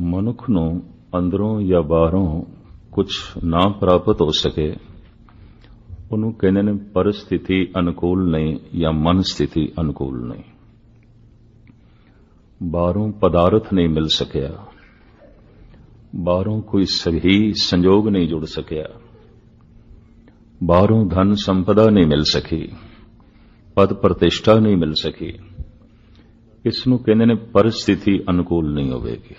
ਮਨੁੱਖ ਨੂੰ ਅੰਦਰੋਂ ਜਾਂ ਬਾਹਰੋਂ ਕੁਝ ਨਾ ਪ੍ਰਾਪਤ ਹੋ ਸਕੇ, ਉਹਨੂੰ ਕਹਿੰਦੇ ਨੇ ਪਰਿਸਥਿਤੀ ਅਨੁਕੂਲ ਨਹੀਂ ਜਾਂ ਮਨ ਸਥਿਤੀ ਅਨੁਕੂਲ ਨਹੀਂ। ਬਾਹਰੋਂ ਪਦਾਰਥ ਨਹੀਂ ਮਿਲ ਸਕਿਆ। ਬਾਹਰੋਂ ਕੋਈ ਸਹੀ ਸੰਯੋਗ ਨਹੀਂ ਜੁੜ ਸਕਿਆ। ਬਾਹਰੋਂ ਧਨ ਸੰਪਦਾ ਨਹੀਂ ਮਿਲ ਸਕੀ। ਪਦ ਪ੍ਰਤਿਸ਼ਠਾ ਨਹੀਂ ਮਿਲ ਸਕੀ। ਇਸ ਨੂੰ ਕਹਿੰਦੇ ਨੇ ਪਰਿਸਥਿਤੀ ਅਨੁਕੂਲ ਨਹੀਂ ਹੋਵੇਗੀ।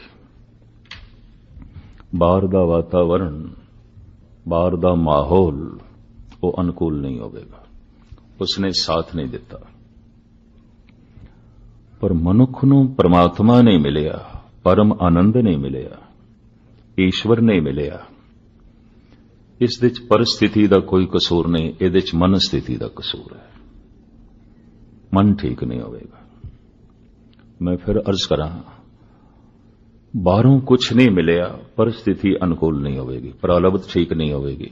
ਬਾਹਰ ਦਾ ਵਾਤਾਵਰਣ, ਬਾਹਰ ਦਾ ਮਾਹੌਲ, ਉਹ ਅਨੁਕੂਲ ਨਹੀਂ ਹੋਵੇਗਾ। ਉਸਨੇ ਸਾਥ ਨਹੀਂ ਦਿੱਤਾ। ਪਰ ਮਨੁੱਖ ਨੂੰ ਪਰਮਾਤਮਾ ਨਹੀਂ ਮਿਲਿਆ, ਪਰਮ ਆਨੰਦ ਨਹੀਂ ਮਿਲਿਆ, ਈਸ਼ਵਰ ਨਹੀਂ ਮਿਲਿਆ। ਇਸ ਦੇ ਵਿੱਚ ਪਰਿਸਥਿਤੀ ਦਾ ਕੋਈ ਕਸੂਰ ਨਹੀਂ, ਇਹਦੇ ਵਿੱਚ ਮਨ ਸਥਿਤੀ ਦਾ ਕਸੂਰ ਹੈ। ਮਨ ਠੀਕ ਨਹੀਂ ਹੋਵੇਗਾ। ਮੈਂ ਫਿਰ ਅਰਜ਼ ਕਰਾਂ ਬਾਹਰੋਂ ਕੁਝ ਨਹੀਂ ਮਿਲਿਆ ਪਰ ਸਥਿਤੀ ਅਨੁਕੂਲ ਨਹੀਂ ਹੋਵੇਗੀ, ਪ੍ਰਾਲਬਧ ਠੀਕ ਨਹੀਂ ਹੋਵੇਗੀ।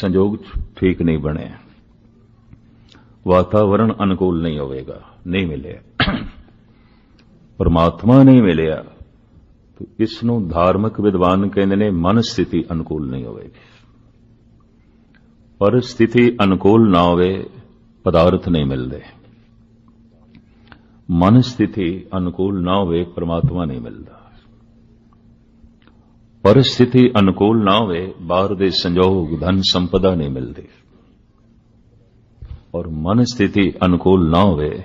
ਸੰਜੋਗ ਠੀਕ ਨਹੀਂ ਬਣੇ ਵਾਤਾਵਰਣ ਅਨੁਕੂਲ ਨਹੀਂ ਹੋਵੇਗਾ, ਨਹੀਂ ਮਿਲਿਆ। ਪਰਮਾਤਮਾ ਨਹੀਂ ਮਿਲਿਆ, ਤਾਂ ਇਸ ਨੂੰ ਧਾਰਮਿਕ ਵਿਦਵਾਨ ਕਹਿੰਦੇ ਨੇ, ਮਨ ਸਥਿਤੀ ਅਨੁਕੂਲ ਨਹੀਂ ਹੋਵੇਗੀ। ਪਰ ਸਥਿਤੀ ਅਨੁਕੂਲ ਨਾ ਹੋਵੇ, ਪਦਾਰਥ ਨਹੀਂ ਮਿਲਦੇ। ਮਨ ਸਥਿਤੀ ਅਨੁਕੂਲ ਨਾ ਹੋਵੇ, ਪ੍ਰਮਾਤਮਾ ਨਹੀਂ ਮਿਲਦਾ। ਪਰਿਸਥਿਤੀ ਅਨੁਕੂਲ ਨਾ ਹੋਵੇ, ਬਾਹਰ ਦੇ ਸੰਜੋਗ ਧਨ ਸੰਪਦਾ ਨਹੀਂ ਮਿਲਦੀ। ਔਰ ਮਨ ਸਥਿਤੀ ਅਨੁਕੂਲ ਨਾ ਹੋਵੇ,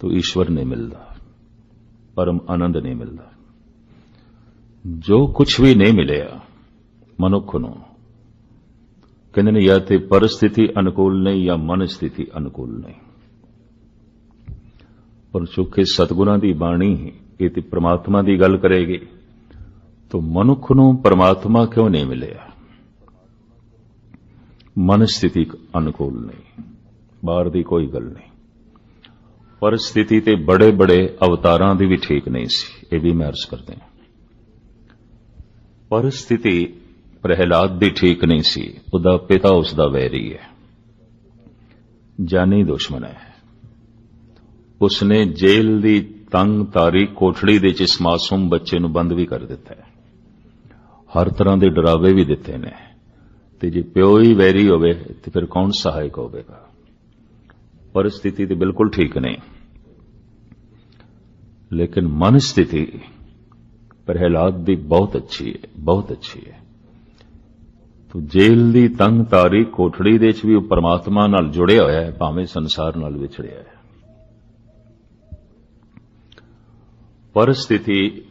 ਤਾਂ ਈਸ਼ਵਰ ਨਹੀਂ ਮਿਲਦਾ, ਪਰਮ ਆਨੰਦ ਨਹੀਂ ਮਿਲਦਾ। ਜੋ ਕੁਝ ਵੀ ਨਹੀਂ ਮਿਲਿਆ, ਮਨੁੱਖ ਨੂੰ, ਕਹਿੰਦੇ ਨੇ, ਜਾਂ ਤੇ ਪਰਿਸਥਿਤੀ ਅਨੁਕੂਲ ਨਹੀਂ, ਜਾਂ ਮਨ ਸਥਿਤੀ ਅਨੁਕੂਲ ਨਹੀਂ। ਪਰ ਚੁੱਕੇ ਸਤਗੁਰਾਂ ਦੀ ਬਾਣੀ ਇਹ ਤੇ ਪ੍ਰਮਾਤਮਾ ਦੀ ਗੱਲ ਕਰੇਗੀ। ਤੋ ਮਨੁੱਖ ਨੂੰ ਪ੍ਰਮਾਤਮਾ ਕਿਉਂ ਨਹੀਂ ਮਿਲਿਆ? ਮਨ ਸਥਿਤੀ ਅਨੁਕੂਲ ਨਹੀਂ। ਬਾਹਰ ਦੀ ਕੋਈ ਗੱਲ ਨਹੀਂ। ਪਰ ਸਥਿਤੀ ਤੇ ਬੜੇ ਬੜੇ ਅਵਤਾਰਾਂ ਦੀ ਵੀ ਠੀਕ ਨਹੀਂ ਸੀ। ਇਹ ਵੀ ਮੈਂ ਅਰਜ਼ ਕਰਦੇ ਹਾਂ। ਪਰਿਸਥਿਤੀ ਪ੍ਰਹਿਲਾਦ ਦੀ ਠੀਕ ਨਹੀਂ ਸੀ। ਉਹਦਾ ਪਿਤਾ ਉਸ ਦਾ ਵੈਰੀ ਹੈ। ਜਾਨੀ ਦੁਸ਼ਮਣ ਹੈ। ਉਸਨੇ ਜੇਲ੍ਹ ਦੀ ਤੰਗ ਤਾਰੀ ਕੋਠੜੀ ਦੇ ਵਿੱਚ ਇਸ ਮਾਸੂਮ ਬੱਚੇ ਨੂੰ ਬੰਦ ਵੀ ਕਰ ਦਿੱਤਾ ਹੈ। ਹਰ ਤਰ੍ਹਾਂ ਦੇ ਡਰਾਵੇ ਵੀ ਦਿੱਤੇ ਨੇ। ਤੇ ਜੇ ਪਿਓ ਹੀ ਵੈਰੀ ਹੋਵੇ, ਤੇ ਫਿਰ ਕੌਣ ਸਹਾਇਕ ਹੋਵੇਗਾ? ਪਰ ਸਥਿਤੀ ਤੇ ਬਿਲਕੁਲ ਠੀਕ ਨਹੀਂ। ਲੇਕਿਨ ਮਨ ਸਥਿਤੀ ਪ੍ਰਹਿਲਾਦ ਦੀ ਬਹੁਤ ਅੱਛੀ ਹੈ, ਬਹੁਤ ਅੱਛੀ ਹੈ। ਤੋ ਜੇਲ੍ਹ ਦੀ ਤੰਗ ਤਾਰੀ ਕੋਠੜੀ ਦੇ ਵਿੱਚ ਵੀ ਉਹ ਪਰਮਾਤਮਾ ਨਾਲ ਜੁੜਿਆ ਹੋਇਆ ਹੈ, ਭਾਵੇਂ ਸੰਸਾਰ ਨਾਲ ਵਿਛੜਿਆ ਹੈ। ਪਰ ਸਥਿਤੀ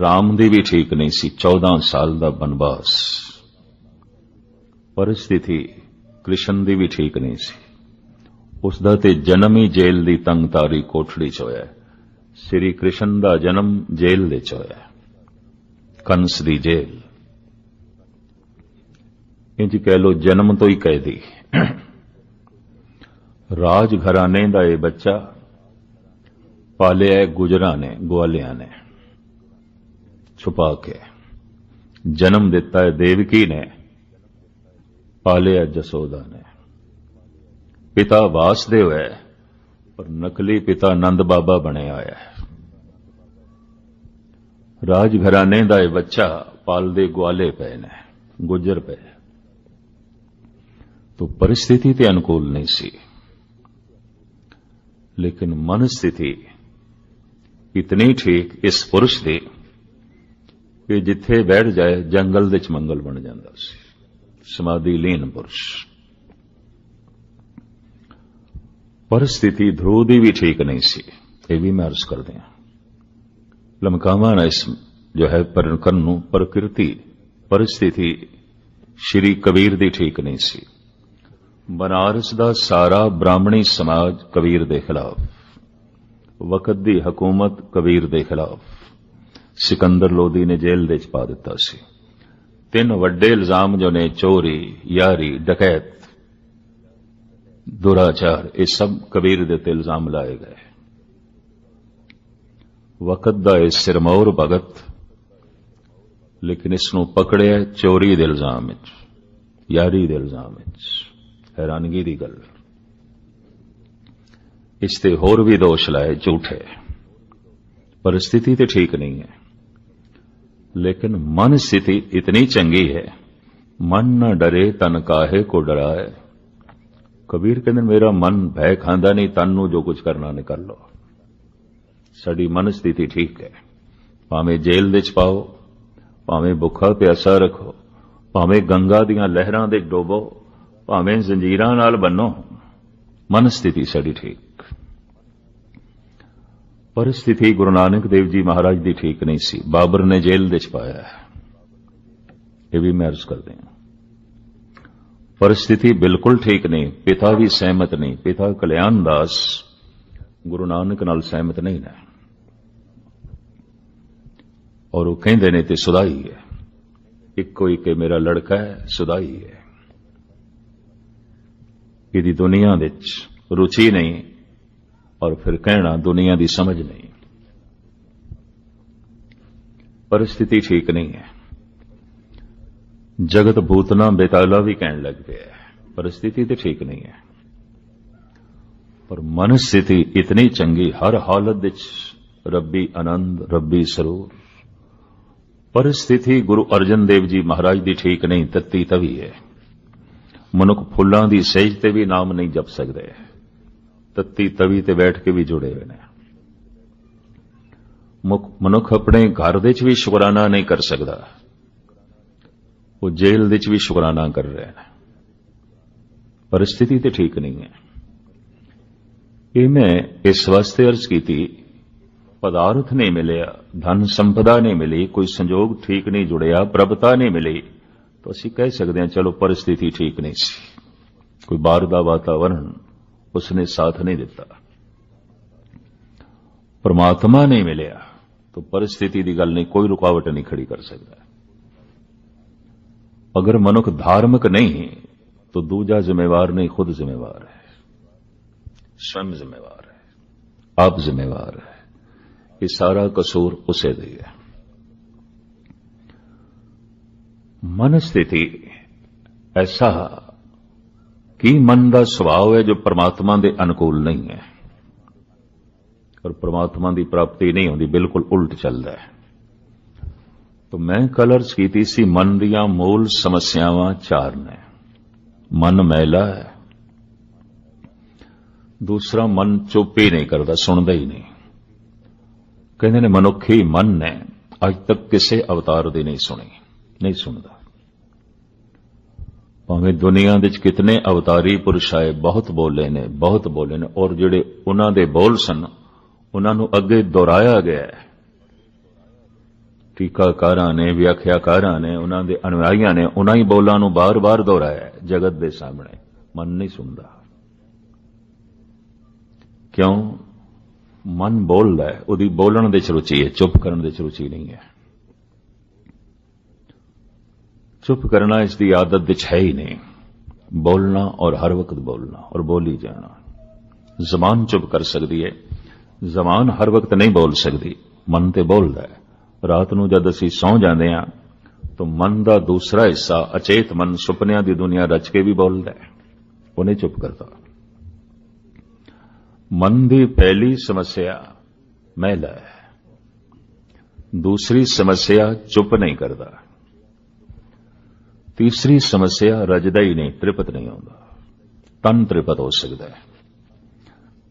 ਰਾਮ ਦੀ ਵੀ ਠੀਕ ਨਹੀਂ ਸੀ। 14 ਸਾਲ ਦਾ ਬਨਵਾਸ। ਪਰਿਸਥਿਤੀ ਕ੍ਰਿਸ਼ਨ ਦੀ ਵੀ ਠੀਕ ਨਹੀਂ ਸੀ। ਉਸ ਦਾ ਤੇ ਜਨਮ ਹੀ ਜੇਲ੍ਹ ਦੀ ਤੰਗਤਾਰੀ ਕੋਠੜੀ 'ਚ ਹੋਇਆ। ਸ੍ਰੀ ਕ੍ਰਿਸ਼ਨ ਦਾ ਜਨਮ ਜੇਲ੍ਹ ਦੇ 'ਚ ਹੋਇਆ। ਕੰਸ ਦੀ ਜੇਲ੍ਹ ਇੰਜ ਕਹਿ ਲੋ ਜਨਮ ਤੋਂ ਹੀ ਕੈਦੀ। ਰਾਜ ਘਰਾਣੇ ਦਾ ਇਹ ਬੱਚਾ ਪਾਲਿਆ ਗੁਜਰਾਂ ਨੇ ਗਵਾਲਿਆਂ ਨੇ ਛੁਪਾ ਕੇ ਜਨਮ ਦਿੱਤਾ ਹੈ ਦੇਵਕੀ ਨੇ ਪਾਲਿਆ ਜਸੋਦਾ ਨੇ ਪਿਤਾ ਵਾਸਦੇਵ ਹੈ ਪਰ ਨਕਲੀ ਪਿਤਾ ਆਨੰਦ ਬਾਬਾ ਬਣਿਆ ਹੋਇਆ ਹੈ ਰਾਜ ਘਰਾਣੇ ਦਾ ਇਹ ਬੱਚਾ ਪਾਲਦੇ ਗਵਾਲੇ ਪਏ ਨੇ ਗੁੱਜਰ ਪਏ तो परिस्थिति ते अनुकूल नहीं सी लेकिन मन स्थिति ਇਤਨੀ ਠੀਕ ਇਸ ਪੁਰਸ਼ ਦੀ ਕਿ ਜਿੱਥੇ ਬੈਠ ਜਾਏ ਜੰਗਲ ਦੇ ਚ ਮੰਗਲ ਬਣ ਜਾਂਦਾ ਸੀ। ਸਮਾਧੀ ਲੀਨ ਪੁਰਸ਼। ਪਰਸਥਿਤੀ ਸਥਿਤੀ ਦੀ ਵੀ ਠੀਕ ਨਹੀਂ ਸੀ। ਇਹ ਵੀ ਮੈਂ ਅਰਜ਼ ਕਰਦੇ ਹਾਂ। ਲਮਕਾਵਾ ਨਾ ਇਸ ਜੋ ਹੈ ਪਰਕਰਨ ਨੂੰ ਪ੍ਰਕਿਰਤੀ, ਪਰਿਸਥਿਤੀ ਸ਼੍ਰੀ ਕਬੀਰ ਦੀ ਠੀਕ ਨਹੀਂ ਸੀ। ਬਨਾਰਸ ਦਾ ਸਾਰਾ ਬ੍ਰਾਹਮਣੀ ਸਮਾਜ ਕਬੀਰ ਦੇ ਖਿਲਾਫ। ਵਕਤ ਦੀ ਹਕੂਮਤ ਕਬੀਰ ਦੇ ਖਿਲਾਫ। ਸਿਕੰਦਰ ਲੋਦੀ ਨੇ ਜੇਲ੍ਹ ਦੇ ਚ ਪਾ ਦਿੱਤਾ ਸੀ। ਤਿੰਨ ਵੱਡੇ ਇਲਜ਼ਾਮ ਜੋ ਨੇ, ਚੋਰੀ, ਯਾਰੀ, ਡਕੈਤ, ਦੁਰਾਚਾਰ, ਇਹ ਸਭ ਕਬੀਰ ਦੇ ਤੇ ਇਲਜ਼ਾਮ ਲਾਏ ਗਏ। ਵਕਤ ਦਾ ਇਹ ਸਿਰਮੌਰ ਭਗਤ, ਲੇਕਿਨ ਇਸ ਨੂੰ ਪਕੜਿਆ ਚੋਰੀ ਦੇ ਇਲਜ਼ਾਮ ਵਿੱਚ, ਯਾਰੀ ਦੇ ਇਲਜ਼ਾਮ ਵਿੱਚ। ਹੈਰਾਨਗੀ ਦੀ ਗੱਲ ਇਸ ਤੇ ਹੋਰ ਵੀ ਦੋਸ਼ ਲਾਏ ਝੂਠੇ। ਪਰ ਸਥਿਤੀ ਤੇ ਠੀਕ ਨਹੀਂ ਹੈ। ਲੇਕਿਨ ਮਨ ਸਥਿਤੀ ਇਤਨੀ ਚੰਗੀ ਹੈ। ਮਨ ਨਾ ਡਰੇ, ਤਨ ਕਾਹੇ ਕੋ ਡਰਾਏ। ਕਬੀਰ ਕਹਿੰਦੇ, ਮੇਰਾ ਮਨ ਭੈ ਖਾਂਦਾ ਨਹੀਂ, ਤਨ ਨੂੰ ਜੋ ਕੁਝ ਕਰਨਾ ਨਿਕਲ ਲੋ ਸਾਡੀ ਮਨ ਸਥਿਤੀ ਠੀਕ ਹੈ। ਭਾਵੇਂ ਜੇਲ੍ਹ ਵਿੱਚ ਪਾਓ, ਭਾਵੇਂ ਭੁੱਖਾ ਪਿਆਸਾ ਰੱਖੋ, ਭਾਵੇਂ ਗੰਗਾ ਦੀਆਂ ਲਹਿਰਾਂ ਦੇ ਡੋਬੋ, ਭਾਵੇਂ ਜ਼ੰਜੀਰਾਂ ਨਾਲ ਬੰਨੋ, ਮਨ ਸਥਿਤੀ ਸਾਡੀ ਠੀਕ ਪਰਿਸਥਿਤੀ ਗੁਰੂ ਨਾਨਕ ਦੇਵ ਜੀ ਮਹਾਰਾਜ ਦੀ ਠੀਕ ਨਹੀਂ ਸੀ। ਬਾਬਰ ਨੇ ਜੇਲ੍ਹ ਦੇ ਚ ਪਾਇਆ ਇਹ ਵੀ ਮੈਂ ਅਰਜ਼ ਕਰਦੇ ਹਾਂ। ਪਰਿਸਥਿਤੀ ਬਿਲਕੁਲ ਠੀਕ ਨਹੀਂ, ਪਿਤਾ ਵੀ ਸਹਿਮਤ ਨਹੀਂ, ਪਿਤਾ ਕਲਿਆਣ ਦਾਸ ਗੁਰੂ ਨਾਨਕ ਨਾਲ ਸਹਿਮਤ ਨਹੀਂ ਨੇ। ਔਰ ਉਹ ਕਹਿੰਦੇ ਨੇ ਤੇ ਸੁਦਾਈ ਹੈ। ਇੱਕੋ ਇੱਕ ਮੇਰਾ ਲੜਕਾ ਹੈ, ਸੁਦਾਈ ਹੈ। ਇਹਦੀ ਦੁਨੀਆ ਵਿੱਚ ਰੁਚੀ ਨਹੀਂ ਔਰ ਫਿਰ ਕਹਿਣਾ ਦੁਨੀਆ ਦੀ ਸਮਝ ਨਹੀਂ परिस्थिति ठीक नहीं है ਜਗਤ ਭੂਤਨਾ ਬੇਤਾਲਾ ਵੀ ਕਹਿਣ ਲੱਗ ਪਿਆ ਹੈ परिस्थिति ਤੇ ਠੀਕ ਨਹੀਂ ਹੈ ਪਰ ਮਨ ਸਥਿਤੀ ਇਤਨੀ ਚੰਗੀ ਹਰ ਹਾਲਤ ਵਿੱਚ ਰੱਬੀ ਆਨੰਦ ਰੱਬੀ ਸਰੂਰ परिस्थिति ਗੁਰੂ ਅਰਜਨ ਦੇਵ ਜੀ ਮਹਾਰਾਜ ਦੀ ਠੀਕ ਨਹੀਂ ਤੱਤੀ ਤਵੀ ਹੈ ਮਨੁੱਖ ਫੁੱਲਾਂ ਦੀ ਸੇਜ ਤੇ ਵੀ ਨਾਮ ਨਹੀਂ ਜਪ ਸਕਦੇ ਤੱਤੀ ਤਵੀ ਤੇ ਬੈਠ ਕੇ ਵੀ ਜੁੜੇ ਹੋਏ ਨੇ। ਮਨੁੱਖ ਆਪਣੇ ਘਰ ਦੇ ਵਿੱਚ ਵੀ ਸ਼ੁਕਰਾਨਾ ਨਹੀਂ ਕਰ ਸਕਦਾ। ਉਹ ਜੇਲ੍ਹ ਦੇ ਵਿੱਚ ਵੀ ਸ਼ੁਕਰਾਨਾ ਕਰ ਰਹੇ ਨੇ। ਪਰਿਸਥਿਤੀ ਤੇ ਠੀਕ ਨਹੀਂ ਹੈ। ਇਹ ਮੈਂ ਇਸ ਵਾਸਤੇ ਅਰਜ਼ ਕੀਤੀ, ਪਦਾਰਥ ਨਹੀਂ ਮਿਲਿਆ, ਧਨ ਸੰਪਦਾ ਨਹੀਂ ਮਿਲੀ, ਕੋਈ ਸੰਜੋਗ ਠੀਕ ਨਹੀਂ ਜੁੜਿਆ, ਪ੍ਰਭਤਾ ਨਹੀਂ ਮਿਲੀ, ਤਾਂ ਅਸੀਂ ਕਹਿ ਸਕਦੇ ਹਾਂ, ਚਲੋ ਪਰਿਸਥਿਤੀ ਠੀਕ ਨਹੀਂ ਸੀ। ਕੋਈ ਬਾਹਰ ਦਾ ਵਾਤਾਵਰਣ उसने साथ नहीं दिता। परमात्मा नहीं मिले तो परिस्थिति की गल नहीं, कोई रुकावट नहीं खड़ी कर सकता। अगर मनुख धार्मिक नहीं तो दूजा जिम्मेवार नहीं, खुद जिम्मेवार है। स्वयं जिम्मेवार है, आप जिम्मेवार है। ये सारा कसूर उसे दिया मन स्थिति ऐसा ਕੀ ਮਨ ਦਾ ਸੁਭਾਅ ਹੈ ਜੋ ਪਰਮਾਤਮਾ ਦੇ ਅਨੁਕੂਲ ਨਹੀਂ ਹੈ? ਔਰ ਪਰਮਾਤਮਾ ਦੀ ਪ੍ਰਾਪਤੀ ਨਹੀਂ ਹੁੰਦੀ, ਬਿਲਕੁਲ ਉਲਟ ਚੱਲਦਾ ਹੈ। ਤਾਂ ਮੈਂ ਕਲਰਸ ਕੀਤੀ ਸੀ, ਮਨ ਦੀਆਂ ਮੂਲ ਸਮੱਸਿਆਵਾਂ ਚਾਰ ਨੇ ਮਨ ਮੈਲਾ ਹੈ। ਦੂਸਰਾ, ਮਨ ਚੁੱਪ ਹੀ ਨਹੀਂ ਕਰਦਾ, ਸੁਣਦਾ ਹੀ ਨਹੀਂ। ਕਹਿੰਦੇ ਨੇ, ਮਨੁੱਖੀ ਮਨ ਨੇ ਅੱਜ ਤੱਕ ਕਿਸੇ ਅਵਤਾਰ ਦੀ ਨਹੀਂ ਸੁਣੀ, ਨਹੀਂ ਸੁਣਦਾ। ਭਾਵੇਂ ਦੁਨੀਆ ਵਿੱਚ ਕਿਤਨੇ ਅਵਤਾਰੀ ਪੁਰਸ਼ ਆਏ, ਬਹੁਤ ਬੋਲੇ ਨੇ, ਬਹੁਤ ਬੋਲੇ ਨੇ, ਔਰ ਜਿਹੜੇ ਉਹਨਾਂ ਦੇ ਬੋਲ ਸਨ, ਉਹਨਾਂ ਨੂੰ ਅੱਗੇ ਦੁਹਰਾਇਆ ਗਿਆ ਹੈ। ਟੀਕਾਕਾਰਾਂ ਨੇ, ਵਿਆਖਿਆਕਾਰਾਂ ਨੇ, ਉਹਨਾਂ ਦੇ ਅਨੁਯਾਈਆਂ ਨੇ, ਉਹਨਾਂ ਹੀ ਬੋਲਾਂ ਨੂੰ ਬਾਰ-ਬਾਰ ਦੁਹਰਾਇਆ ਜਗਤ ਦੇ ਸਾਹਮਣੇ। ਮਨ ਨਹੀਂ ਸੁਣਦਾ। ਕਿਉਂ? ਮਨ ਬੋਲਦਾ ਉਹਦੀ ਬੋਲਣ ਦੇ ਚ ਰੁਚੀ ਹੈ, ਚੁੱਪ ਕਰਨ ਦੇ ਚ ਰੁਚੀ ਨਹੀਂ ਹੈ। ਚੁੱਪ ਕਰਨਾ ਇਸ ਦੀ ਆਦਤ ਵਿੱਚ ਹੈ ਹੀ ਨਹੀਂ ਬੋਲਣਾ ਔਰ ਹਰ ਵਕਤ ਬੋਲਣਾ ਔਰ ਬੋਲੀ ਜਾਣਾ ਜ਼ਬਾਨ ਚੁੱਪ ਕਰ ਸਕਦੀ ਹੈ ਜ਼ਬਾਨ ਹਰ ਵਕਤ ਨਹੀਂ ਬੋਲ ਸਕਦੀ ਮਨ ਤੇ ਬੋਲਦਾ ਹੈ ਰਾਤ ਨੂੰ ਜਦ ਅਸੀਂ ਸੌਂ ਜਾਂਦੇ ਹਾਂ ਤਾਂ ਮਨ ਦਾ ਦੂਸਰਾ ਹਿੱਸਾ ਅਚੇਤ ਮਨ ਸੁਪਨਿਆਂ ਦੀ ਦੁਨੀਆ ਰਚ ਕੇ ਵੀ ਬੋਲਦਾ ਹੈ ਉਹ ਨਹੀਂ ਚੁੱਪ ਕਰਦਾ ਮਨ ਦੀ ਪਹਿਲੀ ਸਮੱਸਿਆ ਮਹਿਲਾ ਹੈ ਦੂਸਰੀ ਸਮੱਸਿਆ ਚੁੱਪ ਨਹੀਂ ਕਰਦਾ ਤੀਸਰੀ ਸਮੱਸਿਆ ਰਜਦਾ ਹੀ ਨਹੀਂ, ਤ੍ਰਿਪਤ ਨਹੀਂ ਆਉਂਦਾ। ਤਨ ਤ੍ਰਿਪਤ ਹੋ ਸਕਦਾ ਹੈ।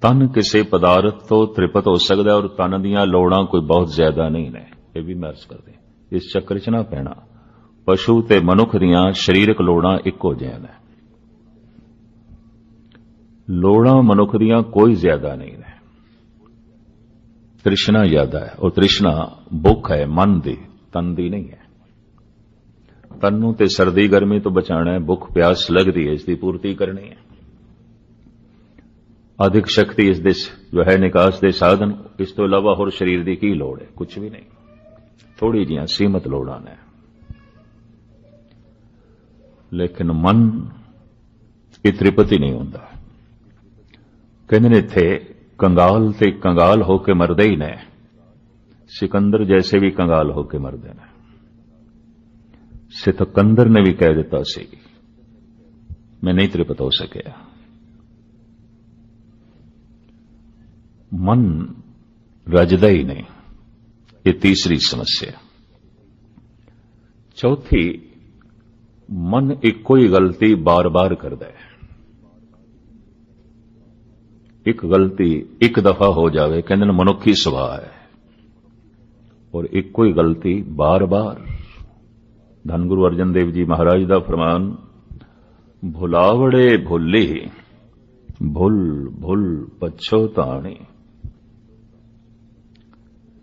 ਤਨ ਕਿਸੇ ਪਦਾਰਥ ਤੋਂ ਤ੍ਰਿਪਤ ਹੋ ਸਕਦਾ ਔਰ ਤਨ ਦੀਆਂ ਲੋੜਾਂ ਕੋਈ ਬਹੁਤ ਜ਼ਿਆਦਾ ਨਹੀਂ ਨੇ। ਇਹ ਵੀ ਮਰਜ਼ ਕਰਦੇ ਇਸ ਚੱਕਰ 'ਚ ਨਾ ਪੈਣਾ। ਪਸ਼ੂ ਤੇ ਮਨੁੱਖ ਦੀਆਂ ਸਰੀਰਕ ਲੋੜਾਂ ਇੱਕੋ ਜਿਹੀਆਂ ਨੇ। ਲੋੜਾਂ ਮਨੁੱਖ ਦੀਆਂ ਕੋਈ ਜ਼ਿਆਦਾ ਨਹੀਂ ਨੇ। ਤ੍ਰਿਸ਼ਨਾ ਜ਼ਿਆਦਾ ਹੈ। ਉਹ ਤ੍ਰਿਸ਼ਨਾ ਭੁੱਖ ਹੈ, ਮਨ ਦੀ, ਤਨ ਦੀ ਨਹੀਂ ਹੈ। ਤਨ ਨੂੰ ਤੇ ਸਰਦੀ ਗਰਮੀ ਤੋਂ ਬਚਾਣਾ ਹੈ, ਭੁੱਖ ਪਿਆਸ ਲੱਗਦੀ ਹੈ ਇਸ ਦੀ ਪੂਰਤੀ ਕਰਨੀ ਹੈ। ਅਧਿਕ ਸ਼ਕਤੀ ਇਸ ਦੇ ਜੋ ਹੈ ਨਿਕਾਸ ਦੇ ਸਾਧਨ, ਇਸ ਤੋਂ ਇਲਾਵਾ ਹੋਰ ਸਰੀਰ ਦੀ ਕੀ ਲੋੜ ਹੈ? ਕੁਝ ਵੀ ਨਹੀਂ। ਥੋੜੀ ਜੀਆਂ ਸੀਮਤ ਲੋੜਾਂ ਨੇ। ਲੇਕਿਨ ਮਨ ਇਹ ਤ੍ਰਿਪਤੀ ਨਹੀਂ ਹੁੰਦਾ। ਕਹਿੰਦੇ ਨੇ ਇੱਥੇ, ਕੰਗਾਲ ਤੇ ਕੰਗਾਲ ਹੋ ਕੇ ਮਰਦੇ ਹੀ ਨੇ। ਸਿਕੰਦਰ ਜੈਸੇ ਵੀ ਕੰਗਾਲ ਹੋ ਕੇ ਮਰਦੇ ਨੇ। ਸਿਤਕੰਦਰ ਨੇ ਵੀ ਕਹਿ ਦਿੱਤਾ ਸੀ। ਮੈਂ ਨਹੀਂ ਤੇਰੇ ਪਤਾ ਹੋ ਸਕਿਆ। ਮਨ ਰਜਦਾ ਹੀ ਨਹੀਂ। ਇਹ ਤੀਸਰੀ ਸਮੱਸਿਆ। ਚੌਥੀ, ਮਨ ਇੱਕੋ ਹੀ ਗਲਤੀ ਬਾਰ-ਬਾਰ ਕਰਦਾ ਹੈ। ਇੱਕ ਗਲਤੀ ਇੱਕ ਦਫਾ ਹੋ ਜਾਵੇ, ਕਹਿੰਦੇ ਨੇ ਮਨੁੱਖੀ ਸੁਭਾਅ ਹੈ। ਔਰ ਇੱਕੋ ਹੀ ਗਲਤੀ ਬਾਰ-ਬਾਰ। ਧੰਨ ਗੁਰੂ ਅਰਜਨ ਦੇਵ ਜੀ ਮਹਾਰਾਜ ਦਾ ਫਰਮਾਨ, ਭੁਲਾਵੜੇ ਭੁੱਲੇ, ਭੁੱਲ ਭੁੱਲ ਪਛੋਤਾਣੇ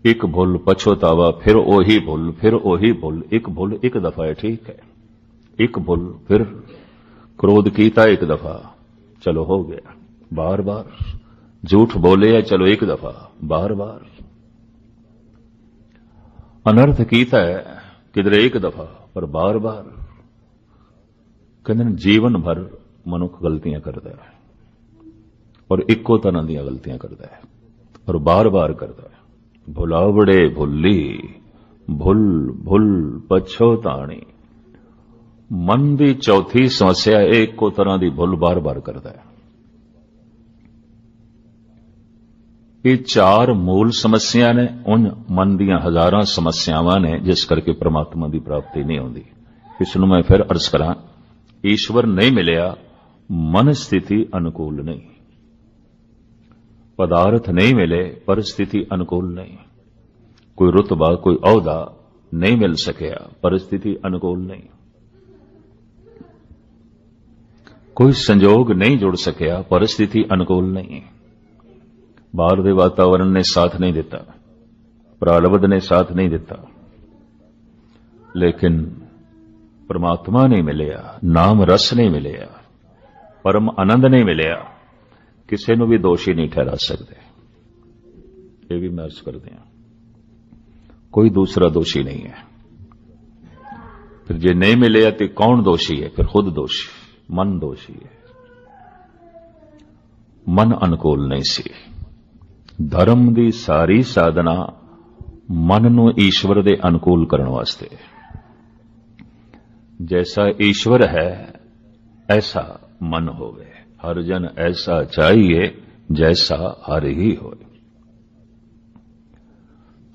ਇੱਕ ਭੁੱਲ ਪਛੋਤਾਵਾ ਫਿਰ ਉਹੀ ਭੁੱਲ, ਫਿਰ ਉਹੀ ਭੁੱਲ, ਇੱਕ ਭੁੱਲ ਇੱਕ ਦਫਾ ਹੈ, ਠੀਕ ਹੈ। ਇੱਕ ਭੁੱਲ, ਫਿਰ ਕ੍ਰੋਧ ਕੀਤਾ ਇੱਕ ਦਫਾ, ਚਲੋ ਹੋ ਗਿਆ। ਬਾਰ-ਬਾਰ ਝੂਠ ਬੋਲਿਆ, ਚਲੋ ਇੱਕ ਦਫਾ ਬਾਰ-ਬਾਰ ਅਨਰਥ ਕੀਤਾ ਹੈ, ਕਿਧਰੇ ਇੱਕ ਦਫਾ। ਪਰ ਬਾਰ-ਬਾਰ ਕਹਿੰਦੇ ਨੇ, ਜੀਵਨ ਭਰ ਮਨੁੱਖ ਗਲਤੀਆਂ ਕਰਦਾ ਹੈ ਔਰ ਇੱਕੋ ਤਰ੍ਹਾਂ ਦੀਆਂ ਗਲਤੀਆਂ ਕਰਦਾ ਹੈ ਔਰ ਬਾਰ-ਬਾਰ ਕਰਦਾ ਹੈ। ਭੁਲਾਵੜੇ ਭੁੱਲੀ, ਭੁੱਲ ਭੁੱਲ ਪਛੋਤਾਣੀ ਮਨ ਦੀ ਚੌਥੀ ਸਮੱਸਿਆ ਇਹ ਇੱਕੋ ਤਰ੍ਹਾਂ ਦੀ ਭੁੱਲ ਬਾਰ-ਬਾਰ ਕਰਦਾ ਹੈ। ਇਹ ਚਾਰ ਮੂਲ ਸਮੱਸਿਆ ਨੇ ਉਨ ਮਨ ਦੀਆਂ ਹਜ਼ਾਰਾਂ ਸਮੱਸਿਆਵਾਂ ਨੇ, ਜਿਸ ਕਰਕੇ ਪ੍ਰਮਾਤਮਾ ਦੀ ਪ੍ਰਾਪਤੀ ਨਹੀਂ ਹੁੰਦੀ ਇਸ ਨੂੰ ਮੈਂ ਫਿਰ ਅਰਜ਼ ਕਰਾਂ, ਈਸ਼ਵਰ ਨਹੀਂ ਮਿਲਿਆ, ਮਨ ਸਥਿਤੀ ਅਨੁਕੂਲ ਨਹੀਂ। ਪਦਾਰਥ ਨਹੀਂ ਮਿਲੇ ਪਰਿਸਥਿਤੀ ਅਨੁਕੂਲ ਨਹੀਂ। ਕੋਈ ਰੁਤਬਾ, ਕੋਈ ਅਹੁਦਾ ਨਹੀਂ ਮਿਲ ਸਕਿਆ ਪਰਿਸਥਿਤੀ ਅਨੁਕੂਲ ਨਹੀਂ। ਕੋਈ ਸੰਜੋਗ ਨਹੀਂ ਜੁੜ ਸਕਿਆ ਪਰਿਸਥਿਤੀ ਅਨੁਕੂਲ ਨਹੀਂ। ਬਾਹਰ ਦੇ ਵਾਤਾਵਰਣ ਨੇ ਸਾਥ ਨਹੀਂ ਦਿੱਤਾ ਪ੍ਰਾਲਬਧ ਨੇ ਸਾਥ ਨਹੀਂ ਦਿੱਤਾ। ਲੇਕਿਨ ਪਰਮਾਤਮਾ ਨਹੀਂ ਮਿਲਿਆ, ਨਾਮ ਰਸ ਨਹੀਂ ਮਿਲਿਆ, ਪਰਮ ਆਨੰਦ ਨਹੀਂ ਮਿਲਿਆ, ਕਿਸੇ ਨੂੰ ਵੀ ਦੋਸ਼ੀ ਨਹੀਂ ਠਹਿਰਾ ਸਕਦੇ। ਇਹ ਵੀ ਮੈਂ ਅਰਜ਼ ਕਰਦੇ ਹਾਂ। ਕੋਈ ਦੂਸਰਾ ਦੋਸ਼ੀ ਨਹੀਂ ਹੈ। ਫਿਰ ਜੇ ਨਹੀਂ ਮਿਲਿਆ ਤੇ ਕੌਣ ਦੋਸ਼ੀ ਹੈ? ਫਿਰ ਖੁਦ ਦੋਸ਼ੀ, ਮਨ ਦੋਸ਼ੀ ਹੈ। ਮਨ ਅਨੁਕੂਲ ਨਹੀਂ ਸੀ। ਧਰਮ ਦੀ ਸਾਰੀ ਸਾਧਨਾ ਮਨ ਨੂੰ ਈਸ਼ਵਰ ਦੇ ਅਨੁਕੂਲ ਕਰਨ ਵਾਸਤੇ। ਜੈਸਾ ਈਸ਼ਵਰ ਹੈ, ਐਸਾ ਮਨ ਹੋਵੇ। ਹਰ ਜਨ ਐਸਾ ਚਾਹੀਏ, ਜੈਸਾ ਹਰ ਹੀ ਹੋਵੇ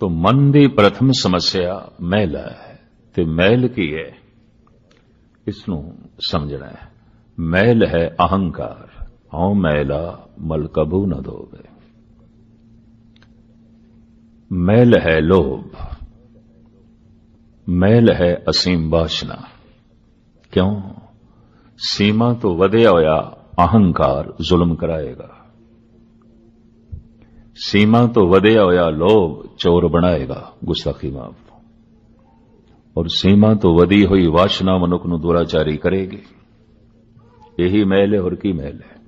ਤੋ ਮਨ ਦੀ ਪ੍ਰਥਮ ਸਮੱਸਿਆ ਮੈਲ ਹੈ ਤੇ ਮਹਿਲ ਕੀ ਹੈ? ਇਸ ਨੂੰ ਸਮਝਣਾ ਹੈ। ਮੈਲ ਹੈ ਅਹੰਕਾਰ। ਹਉ ਮੈਲਾ ਮਲ ਕਬੂ ਦੋਵੇ ਮੈਲ ਹੈ ਲੋਭ ਮੈਲ ਹੈ ਅਸੀਮ ਬਾਸ਼ਨਾ ਕਿਉਂ ਸੀਮਾ ਤੋਂ ਵਧਿਆ ਹੋਇਆ ਅਹੰਕਾਰ ਜ਼ੁਲਮ ਕਰਾਏਗਾ ਸੀਮਾ ਤੋਂ ਵਧਿਆ ਹੋਇਆ ਲੋਭ ਚੋਰ ਬਣਾਏਗਾ ਗੁਸਤਾਖੀ ਮਾਫ ਔਰ ਸੀਮਾ ਤੋਂ ਵਧੀ ਹੋਈ ਵਾਸ਼ਨਾ ਮਨੁੱਖ ਨੂੰ ਦੁਰਾਚਾਰੀ ਕਰੇਗੀ ਇਹੀ ਮੈਲ ਹੈ ਹੋਰ ਕੀ ਮੈਲ ਹੈ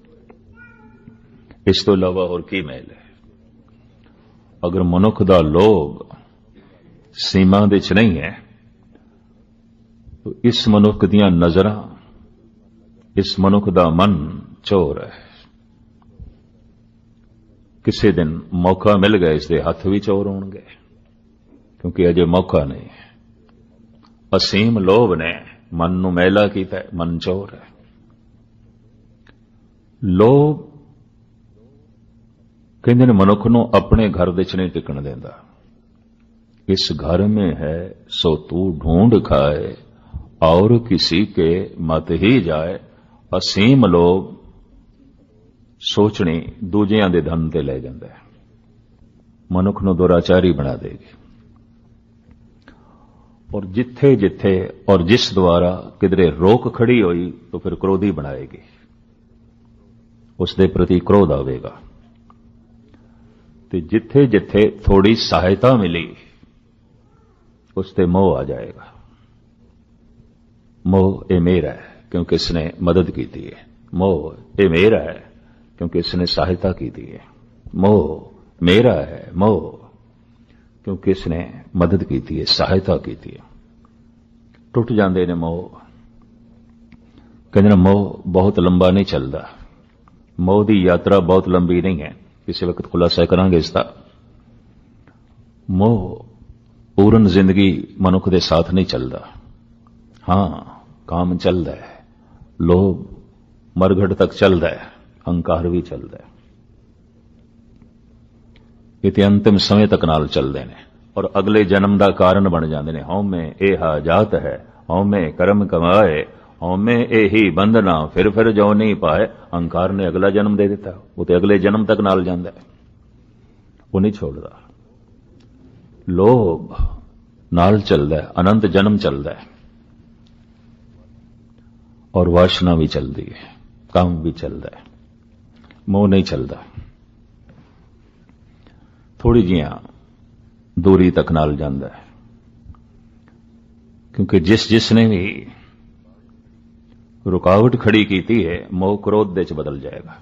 ਇਸ ਤੋਂ ਇਲਾਵਾ ਹੋਰ ਕੀ ਮੈਲ ਹੈ ਅਗਰ ਮਨੁੱਖ ਦਾ ਲੋਭ ਸੀਮਾ ਦੇ ਚ ਨਹੀਂ ਹੈ ਇਸ ਮਨੁੱਖ ਦੀਆਂ ਨਜ਼ਰਾਂ, ਇਸ ਮਨੁੱਖ ਦਾ ਮਨ ਚੋਰ ਹੈ। ਕਿਸੇ ਦਿਨ ਮੌਕਾ ਮਿਲ ਗਿਆ, ਇਸ ਦੇ ਹੱਥ ਵੀ ਚੋਰ ਹੋਣਗੇ, ਕਿਉਂਕਿ ਅਜੇ ਮੌਕਾ ਨਹੀਂ ਹੈ। ਅਸੀਮ ਲੋਭ ਨੇ ਮਨ ਨੂੰ ਮੈਲਾ ਕੀਤਾ ਮਨ ਚੋਰ ਹੈ। ਲੋਭ ਕਹਿੰਦੇ ਨੇ ਮਨੁੱਖ ਨੂੰ ਆਪਣੇ ਘਰ ਵਿੱਚ ਨਹੀਂ ਟਿਕਣ ਦਿੰਦਾ। ਇਸ ਘਰ ਮੇ ਹੈ, ਸੋ ਤੂੰ ਢੂੰਡ ਖਾਏ, ਔਰ ਕਿਸੇ ਕੇ ਮਤ ਹੀ ਜਾਏ। ਅਸੀਮ ਲੋਕ ਸੋਚਣੀ ਦੂਜਿਆਂ ਦੇ ਧਨ ਤੇ ਲੈ ਜਾਂਦਾ ਮਨੁੱਖ ਨੂੰ ਦੁਰਾਚਾਰੀ ਬਣਾ ਦੇਗੀ। ਔਰ ਜਿੱਥੇ ਜਿੱਥੇ ਔਰ ਜਿਸ ਦੁਆਰਾ ਕਿਧਰੇ ਰੋਕ ਖੜੀ ਹੋਈ, ਤਾਂ ਫਿਰ ਕ੍ਰੋਧੀ ਬਣਾਏਗੀ। ਉਸ ਦੇ ਪ੍ਰਤੀ ਕ੍ਰੋਧ ਆਵੇਗਾ। ਤੇ ਜਿੱਥੇ ਜਿੱਥੇ ਥੋੜੀ ਸਹਾਇਤਾ ਮਿਲੀ ਉਸ ਤੇ ਮੋਹ ਆ ਜਾਏਗਾ ਮੋਹ ਇਹ ਮੇਰਾ ਹੈ ਕਿਉਂਕਿ ਇਸਨੇ ਮਦਦ ਕੀਤੀ ਹੈ ਮੋਹ ਇਹ ਮੇਰਾ ਹੈ ਕਿਉਂਕਿ ਇਸਨੇ ਸਹਾਇਤਾ ਕੀਤੀ ਹੈ ਮੋਹ ਮੇਰਾ ਹੈ ਮੋਹ ਕਿਉਂਕਿ ਇਸਨੇ ਮਦਦ ਕੀਤੀ ਹੈ ਸਹਾਇਤਾ ਕੀਤੀ ਹੈ ਟੁੱਟ ਜਾਂਦੇ ਨੇ ਮੋਹ ਕਹਿੰਦੇ ਨੇ ਮੋਹ ਬਹੁਤ ਲੰਬਾ ਨਹੀਂ ਚੱਲਦਾ ਮੋਹ ਦੀ ਯਾਤਰਾ ਬਹੁਤ ਲੰਬੀ ਨਹੀਂ ਹੈ ਕਿਸੇ ਵਕਤ ਖੁਲਾਸਾ ਕਰਾਂਗੇ ਇਸ ਦਾ। ਮੋਹ ਪੂਰਨ ਜ਼ਿੰਦਗੀ ਮਨੁੱਖ ਦੇ ਸਾਥ ਨਹੀਂ ਚੱਲਦਾ। ਹਾਂ, ਕਾਮ ਚੱਲਦਾ ਹੈ। ਲੋਭ ਮਰਗੜ ਤੱਕ ਚੱਲਦਾ ਹੈ। ਹੰਕਾਰ ਵੀ ਚੱਲਦਾ ਹੈ। ਇਹ ਤੇ ਅੰਤਿਮ ਸਮੇਂ ਤੱਕ ਨਾਲ ਚੱਲਦੇ ਨੇ ਔਰ ਅਗਲੇ ਜਨਮ ਦਾ ਕਾਰਨ ਬਣ ਜਾਂਦੇ ਨੇ। ਹਉਮੈ ਇਹ ਜਾਤ ਹੈ, ਹਉਮੈ ਕਰਮ ਕਮਾਏ ਹਉਮੈ ਇਹੀ ਬੰਧਨਾ, ਫਿਰ ਫਿਰ ਜੋ ਨਹੀਂ ਪਾਏ। ਅਹੰਕਾਰ ਨੇ ਅਗਲਾ ਜਨਮ ਦੇ ਦਿੱਤਾ। ਉਹ ਤੇ ਅਗਲੇ ਜਨਮ ਤੱਕ ਨਾਲ ਜਾਂਦਾ ਉਹ ਨਹੀਂ ਛੋੜਦਾ। ਲੋਭ ਨਾਲ ਚੱਲਦਾ ਅਨੰਤ ਜਨਮ ਚੱਲਦਾ ਔਰ ਵਾਸ਼ਨਾ ਵੀ ਚੱਲਦੀ ਹੈ। ਕੰਮ ਵੀ ਚੱਲਦਾ ਮੋਹ ਨਹੀਂ ਚੱਲਦਾ। ਥੋੜੀ ਜੀਆਂ ਦੂਰੀ ਤੱਕ ਨਾਲ ਜਾਂਦਾ ਕਿਉਂਕਿ ਜਿਸ ਜਿਸ ਨੇ ਵੀ ਰੁਕਾਵਟ ਖੜੀ ਕੀਤੀ ਹੈ, ਮੋਹ ਕ੍ਰੋਧ ਦੇ ਚ ਬਦਲ ਜਾਏਗਾ।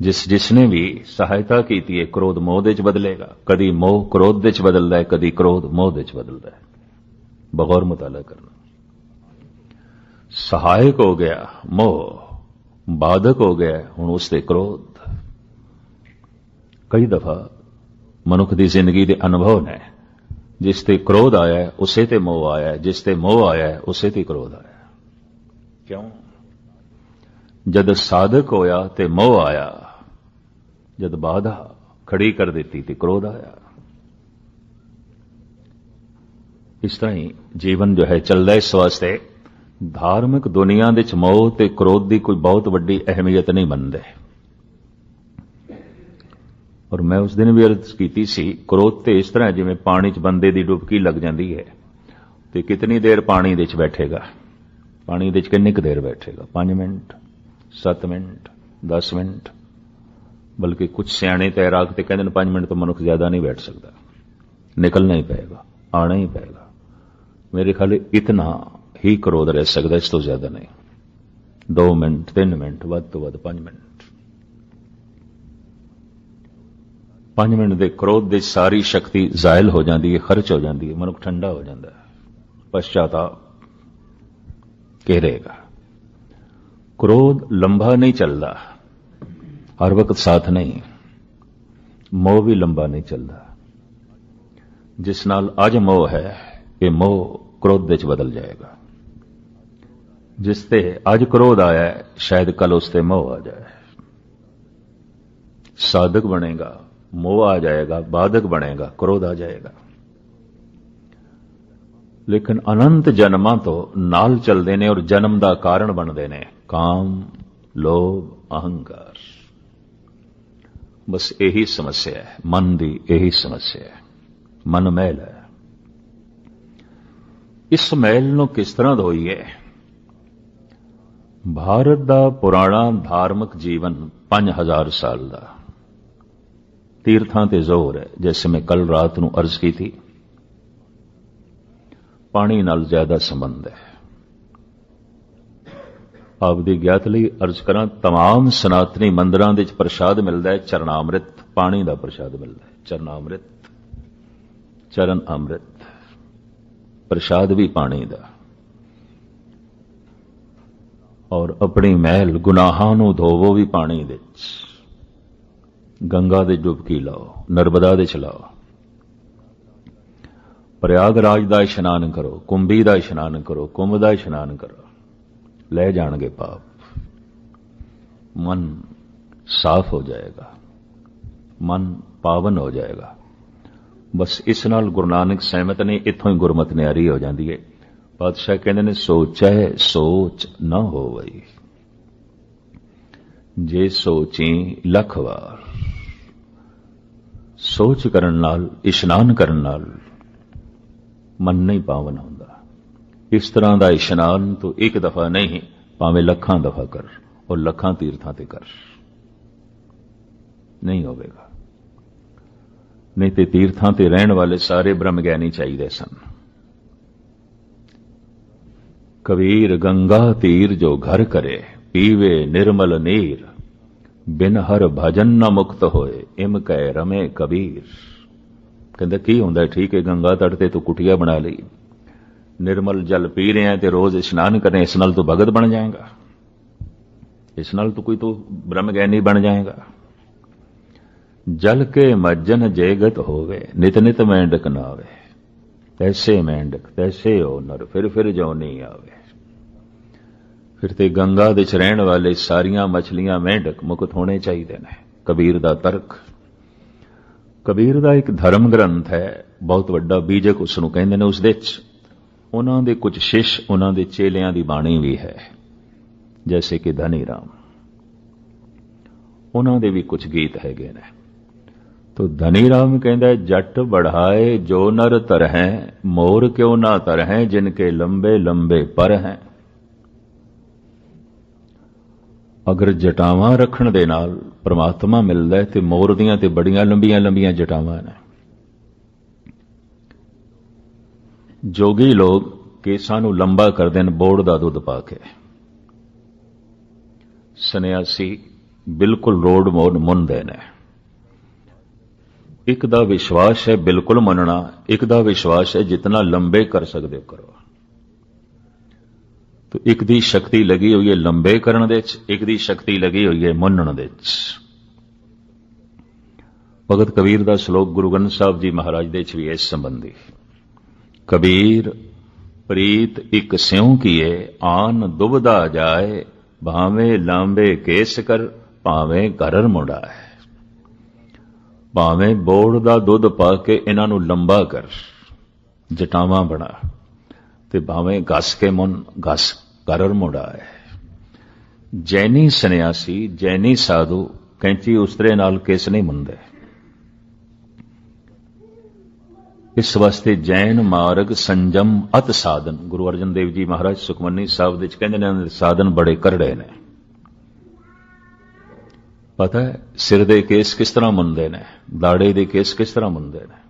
ਜਿਸ ਜਿਸ ਨੇ ਵੀ ਸਹਾਇਤਾ ਕੀਤੀ ਹੈ, ਕ੍ਰੋਧ ਮੋਹ ਦੇ ਚ ਬਦਲੇਗਾ। ਕਦੀ ਮੋਹ ਕ੍ਰੋਧ ਦੇ ਚ ਬਦਲਦਾ ਹੈ, ਕਦੀ ਕ੍ਰੋਧ ਮੋਹ ਦੇ ਚ ਬਦਲਦਾ ਹੈ। ਬਗੌਰ ਮੁਤਾਲਾ ਕਰਨਾ। ਸਹਾਇਕ ਹੋ ਗਿਆ ਮੋਹ, ਬਾਧਕ ਹੋ ਗਿਆ ਹੁਣ ਉਸ ਤੇ ਕ੍ਰੋਧ। ਕਈ ਦਫਾ ਮਨੁੱਖ ਦੀ ਜ਼ਿੰਦਗੀ ਦੇ ਅਨੁਭਵ ਨੇ, ਜਿਸ ਤੇ ਕ੍ਰੋਧ ਆਇਆ, ਉਸੇ ਤੇ ਮੋਹ ਆਇਆ, ਜਿਸ ਤੇ ਮੋਹ ਆਇਆ, ਉਸੇ ਤੇ ਕ੍ਰੋਧ ਆਇਆ। ਕਿਉਂ? ਜਦ ਸਾਧਕ ਹੋਇਆ ਤੇ ਮੋਹ ਆਇਆ, ਜਦ ਬਾਧਾ ਖੜੀ ਕਰ ਦਿੱਤੀ ਤੇ ਕ੍ਰੋਧ ਆਇਆ। ਇਸ ਤਰ੍ਹਾਂ ਹੀ ਜੀਵਨ ਜੋ ਹੈ ਚੱਲਦਾ ਇਸ ਵਾਸਤੇ, ਧਾਰਮਿਕ ਦੁਨੀਆ ਦੇ ਚ ਮੋਹ ਤੇ ਕ੍ਰੋਧ ਦੀ ਕੋਈ ਬਹੁਤ ਵੱਡੀ ਅਹਿਮੀਅਤ ਨਹੀਂ ਮੰਨਦੇ ਔਰ ਮੈਂ ਉਸ ਦਿਨ ਵੀ ਅਰਜ਼ ਕੀਤੀ ਸੀ, ਕ੍ਰੋਧ ਤੇ ਇਸ ਤਰ੍ਹਾਂ ਜਿਵੇਂ ਪਾਣੀ 'ਚ ਬੰਦੇ ਦੀ ਡੁਬਕੀ ਲੱਗ ਜਾਂਦੀ ਹੈ, ਤੇ ਕਿਤਨੀ ਦੇਰ ਪਾਣੀ ਦੇ 'ਚ ਬੈਠੇਗਾ। ਪਾਣੀ ਦੇ 'ਚ ਕਿੰਨੀ ਕੁ ਦੇਰ ਬੈਠੇਗਾ? 5 ਮਿੰਟ 7 ਮਿੰਟ 10 ਮਿੰਟ? ਬਲਕਿ ਕੁਝ ਸਿਆਣੇ ਤੈਰਾਕ ਤੇ ਕਹਿੰਦੇ ਨੇ 5 ਮਿੰਟ ਤੋਂ ਮਨੁੱਖ ਜ਼ਿਆਦਾ ਨਹੀਂ ਬੈਠ ਸਕਦਾ। ਨਿਕਲਣਾ ਹੀ ਪਏਗਾ ਆਣਾ ਹੀ ਪਏਗਾ ਮੇਰੇ ਖਿਆਲ ਇਤਨਾ ਹੀ ਕਰੋਧ ਰਹਿ ਸਕਦਾ, ਇਸ ਤੋਂ ਜ਼ਿਆਦਾ ਨਹੀਂ। 2 ਮਿੰਟ 3 ਮਿੰਟ, ਵੱਧ ਤੋਂ ਵੱਧ 5 ਮਿੰਟ। 5 ਮਿੰਟ ਦੇ ਕ੍ਰੋਧ ਦੀ ਸਾਰੀ ਸ਼ਕਤੀ ਜ਼ਾਇਲ ਹੋ ਜਾਂਦੀ ਹੈ, ਖਰਚ ਹੋ ਜਾਂਦੀ ਹੈ, ਮਨੁੱਖ ਠੰਡਾ ਹੋ ਜਾਂਦਾ ਹੈ। ਪਛਤਾਪ ਘੇਰੇਗਾ ਕ੍ਰੋਧ ਲੰਬਾ ਨਹੀਂ ਚੱਲਦਾ ਹਰ ਵਕਤ ਸਾਥ ਨਹੀਂ ਮੋਹ ਵੀ ਲੰਬਾ ਨਹੀਂ ਚੱਲਦਾ ਜਿਸ ਨਾਲ ਅੱਜ ਮੋਹ ਹੈ ਇਹ ਮੋਹ ਕ੍ਰੋਧ ਵਿੱਚ ਬਦਲ ਜਾਏਗਾ ਜਿਸ ਤੇ ਅੱਜ ਕ੍ਰੋਧ ਆਇਆ ਹੈ, ਸ਼ਾਇਦ ਕੱਲ ਉਸ ਤੇ ਮੋਹ ਆ ਜਾਏ ਸਾਧਕ ਬਣੇਗਾ ਮੋਹ ਆ ਜਾਏਗਾ ਬਾਧਕ ਬਣੇਗਾ ਕ੍ਰੋਧ ਆ ਜਾਏਗਾ ਲੇਕਿਨ ਅਨੰਤ ਜਨਮਾਂ ਤੋਂ ਨਾਲ ਚੱਲਦੇ ਨੇ ਔਰ ਜਨਮ ਦਾ ਕਾਰਨ ਬਣਦੇ ਨੇ। ਕਾਮ, ਲੋਭ, ਅਹੰਕਾਰ। ਬਸ ਇਹੀ ਸਮੱਸਿਆ ਹੈ। ਮਨ ਦੀ ਇਹੀ ਸਮੱਸਿਆ ਹੈ। ਮਨ ਮੈਲ ਹੈ। ਇਸ ਮੈਲ ਨੂੰ ਕਿਸ ਤਰ੍ਹਾਂ ਧੋਈਏ? ਭਾਰਤ ਦਾ ਪੁਰਾਣਾ ਧਾਰਮਿਕ ਜੀਵਨ 5000 ਸਾਲ ਦਾ। ਤੀਰਥਾਂ ਤੇ ਜ਼ੋਰ ਹੈ। ਜੈਸੇ ਮੈਂ ਕੱਲ ਰਾਤ ਨੂੰ ਅਰਜ਼ ਕੀਤੀ ਪਾਣੀ ਨਾਲ ਜ਼ਿਆਦਾ ਸੰਬੰਧ ਹੈ ਆਪ ਦੀ ਗਿਆਤ ਲਈ ਅਰਜ਼ ਕਰਾਂ तमाम ਸਨਾਤਨੀ ਮੰਦਰਾਂ ਦੇ ਵਿੱਚ ਪ੍ਰਸ਼ਾਦ ਮਿਲਦਾ ਹੈ ਚਰਨਾਮ੍ਰਿਤ ਪਾਣੀ ਦਾ ਪ੍ਰਸ਼ਾਦ ਮਿਲਦਾ ਹੈ ਚਰਨਾਮ੍ਰਿਤ ਚਰਨ ਅੰਮ੍ਰਿਤ ਪ੍ਰਸ਼ਾਦ ਵੀ ਪਾਣੀ ਦਾ ਔਰ ਆਪਣੀ ਮਹਿਲ ਗੁਨਾਹਾਂ ਨੂੰ ਧੋਵੋ ਵੀ ਪਾਣੀ ਵਿੱਚ ਗੰਗਾ ਦੇ ਡੁਬਕੀ ਲਾਓ ਨਰਮਦਾ ਦੇ ਚਲਾਓ ਪ੍ਰਯਾਗਰਾਜ ਦਾ ਇਸ਼ਨਾਨ ਕਰੋ, ਕੁੰਭੀ ਦਾ ਇਸ਼ਨਾਨ ਕਰੋ, ਕੁੰਭ ਦਾ ਇਸ਼ਨਾਨ ਕਰੋ। ਲੈ ਜਾਣਗੇ ਪਾਪ। ਮਨ ਸਾਫ਼ ਹੋ ਜਾਏਗਾ। ਮਨ ਪਾਵਨ ਹੋ ਜਾਏਗਾ। ਬਸ ਇਸ ਨਾਲ ਗੁਰੂ ਨਾਨਕ ਸਹਿਮਤ ਨੇ, ਇੱਥੋਂ ਹੀ ਗੁਰਮਤ ਨਿਆਰੀ ਹੋ ਜਾਂਦੀ ਹੈ ਪਾਤਸ਼ਾਹ ਕਹਿੰਦੇ ਨੇ ਸੋਚੈ ਸੋਚ ਨਾ ਹੋਵਈ। ਜੇ ਸੋਚੀ ਲੱਖ ਵਾਰ। ਸੋਚ ਕਰਨ ਨਾਲ, ਇਸ਼ਨਾਨ ਕਰਨ ਨਾਲ ਮਨ ਹੀ ਪਾਵਨ ਹੁੰਦਾ। ਇਸ ਤਰ੍ਹਾਂ ਦਾ ਇਸ਼ਨਾਨ ਤੂੰ ਇੱਕ ਦਫਾ ਨਹੀਂ, ਭਾਵੇਂ ਲੱਖਾਂ ਦਫਾ ਕਰ ਉਹ ਲੱਖਾਂ ਤੀਰਥਾਂ ਤੇ ਕਰ। ਨਹੀਂ ਹੋਵੇਗਾ। ਨਹੀਂ ਤੇ ਤੀਰਥਾਂ ਤੇ ਰਹਿਣ ਵਾਲੇ ਸਾਰੇ ਬ੍ਰਹਮ ਗਿਆਨੀ ਚਾਹੀਦੇ ਸਨ। ਕਬੀਰ ਗੰਗਾ ਤੀਰ ਜੋ ਘਰ ਕਰੇ, ਪੀਵੇ ਨਿਰਮਲ ਨੀਰ। ਬਿਨ ਹਰ ਭਜਨ ਨਾ ਮੁਕਤ ਹੋਏ, ਇਮ ਕਹਿ ਰਮੇ ਕਬੀਰ। ਕਹਿੰਦਾ, ਕੀ ਹੁੰਦਾ? ਠੀਕ ਹੈ, ਗੰਗਾ ਤਟ ਤੇ ਤੂੰ ਕੁਟਿਆ ਬਣਾ ਲਈ। ਨਿਰਮਲ ਜਲ ਪੀ ਰਿਹਾ ਤੇ ਰੋਜ਼ ਇਸ਼ਨਾਨ ਕਰੇ ਇਸ ਨਾਲ ਤੂੰ ਭਗਤ ਬਣ ਜਾਏਗਾ। ਇਸ ਨਾਲ ਤੂੰ ਕੋਈ ਤੂੰ ਬ੍ਰਹਮ ਗਿਆਨੀ ਬਣ ਜਾਏਗਾ। ਜਲ ਕੇ ਮੱਜਨ ਜੇਗਤ ਹੋਵੇ, ਨਿਤ ਨਿਤ ਮੈਂਡਕ ਨਾ ਆਵੇ ਤੈਸੇ ਮੈਂਡਕ, ਤੈਸੇ ਹੋ ਨਰ, ਫਿਰ ਫਿਰ ਜੋ ਨਹੀਂ ਆਵੇ। ਫਿਰ ਤੇ ਗੰਗਾ ਦੇ ਚ ਰਹਿਣ ਵਾਲੇ ਸਾਰੀਆਂ ਮਛਲੀਆਂ ਮੈਂਡਕ ਮੁਕਤ ਹੋਣੇ ਚਾਹੀਦੇ ਨੇ। ਕਬੀਰ ਦਾ ਤਰਕ ਕਬੀਰ ਦਾ ਇੱਕ ਧਰਮ ਗ੍ਰੰਥ ਹੈ, ਬਹੁਤ ਵੱਡਾ ਬੀਜਕ ਉਸ ਨੂੰ ਕਹਿੰਦੇ ਨੇ ਉਸ ਦੇ ਵਿੱਚ। ਉਹਨਾਂ ਦੇ ਕੁਝ ਸ਼ਿਸ਼ ਉਹਨਾਂ ਦੇ ਚੇਲਿਆਂ ਦੀ ਬਾਣੀ ਵੀ ਹੈ, ਜੈਸੇ ਕਿ ਧਨੀ ਰਾਮ। ਉਹਨਾਂ ਦੇ ਵੀ ਕੁਝ ਗੀਤ ਹੈਗੇ ਨੇ। ਤੋ ਧਨੀ ਰਾਮ ਕਹਿੰਦਾ, ਜੱਟ ਬੜਾਏ ਜੋ ਨਰ ਤਰਹਿ, ਮੋਰ ਕਿਉ ਨਾ ਤਰਹਿ, ਜਿਨ ਕੇ ਲੰਬੇ ਲੰਬੇ ਪਰ ਹੈ। ਅਗਰ ਜਟਾਵਾਂ ਰੱਖਣ ਦੇ ਨਾਲ ਪ੍ਰਮਾਤਮਾ ਮਿਲਦਾ ਤੇ ਮੋਰ ਦੀਆਂ ਤੇ ਬੜੀਆਂ ਲੰਬੀਆਂ ਲੰਬੀਆਂ ਜਟਾਵਾਂ ਨੇ। ਜੋਗੀ ਲੋਕ ਕੇਸਾਂ ਨੂੰ ਲੰਬਾ ਕਰਦੇ ਨੇ, ਬੋੜ ਦਾ ਦੁੱਧ ਪਾ ਕੇ। ਸੰਨਿਆਸੀ ਬਿਲਕੁਲ ਰੋਡ ਮੋੜ ਮੁੰਦੇ ਨੇ। ਇੱਕ ਦਾ ਵਿਸ਼ਵਾਸ ਹੈ ਬਿਲਕੁਲ ਮੰਨਣਾ, ਇੱਕ ਦਾ ਵਿਸ਼ਵਾਸ ਹੈ ਜਿਤਨਾ ਲੰਬੇ ਕਰ ਸਕਦੇ ਹੋ ਕਰੋ। ਤੋ ਇੱਕ ਦੀ ਸ਼ਕਤੀ ਲੱਗੀ ਹੋਈ ਹੈ ਲੰਬੇ ਕਰਨ ਦੇ ਵਿੱਚ ਇੱਕ ਦੀ ਸ਼ਕਤੀ ਲੱਗੀ ਹੋਈ ਹੈ ਮੰਨਣ ਦੇ ਵਿੱਚ ਭਗਤ ਕਬੀਰ ਦਾ ਸ਼ਲੋਕ ਗੁਰੂ ਗ੍ਰੰਥ ਸਾਹਿਬ ਜੀ ਮਹਾਰਾਜ ਦੇ ਵਿੱਚ ਵੀ ਇਸ ਸੰਬੰਧੀ। ਕਬੀਰ, ਪ੍ਰੀਤ ਇੱਕ ਸਿਉ ਕੀਏ, ਆਨ ਦੁਬਦਾ ਜਾਏ, ਭਾਵੇਂ ਲਾਂਬੇ ਕੇਸ ਕਰ, ਭਾਵੇਂ ਘਰਰ ਹੈ ਭਾਵੇਂ ਬੋੜ ਦਾ ਦੁੱਧ ਪਾ ਕੇ ਇਹਨਾਂ ਨੂੰ ਲੰਬਾ ਕਰ, ਜਟਾਵਾਂ ਬਣਾ। ਤੇ ਭਾਵੇਂ ਗਸ ਕੇ ਮਨ, ਘਸ ਘਰਰ ਮੁੰਡਾਏ ਜੈਨੀ ਸੰਨਿਆਸੀ, ਜੈਨੀ ਸਾਧੂ ਕੈਂਚੀ ਉਸਤਰੇ ਨਾਲ ਕਿਸ ਨਹੀਂ ਮੰਨਦੇ। ਇਸ ਵਾਸਤੇ ਜੈਨ ਮਾਰਗ ਸੰਜਮ ਅਤ ਸਾਧਨ, ਗੁਰੂ ਅਰਜਨ ਦੇਵ ਜੀ ਮਹਾਰਾਜ ਸੁਖਮਨੀ ਸਾਹਿਬ ਦੇ ਵਿੱਚ ਕਹਿੰਦੇ ਨੇ ਸਾਧਨ ਬੜੇ ਕਰੜੇ ਨੇ। ਪਤਾ ਹੈ, ਸਿਰ ਦੇ ਕੇਸ ਕਿਸ ਤਰ੍ਹਾਂ ਮੰਨਦੇ ਨੇ ਦਾੜੇ ਦੇ ਕੇਸ ਕਿਸ ਤਰ੍ਹਾਂ ਮੰਨਦੇ ਨੇ?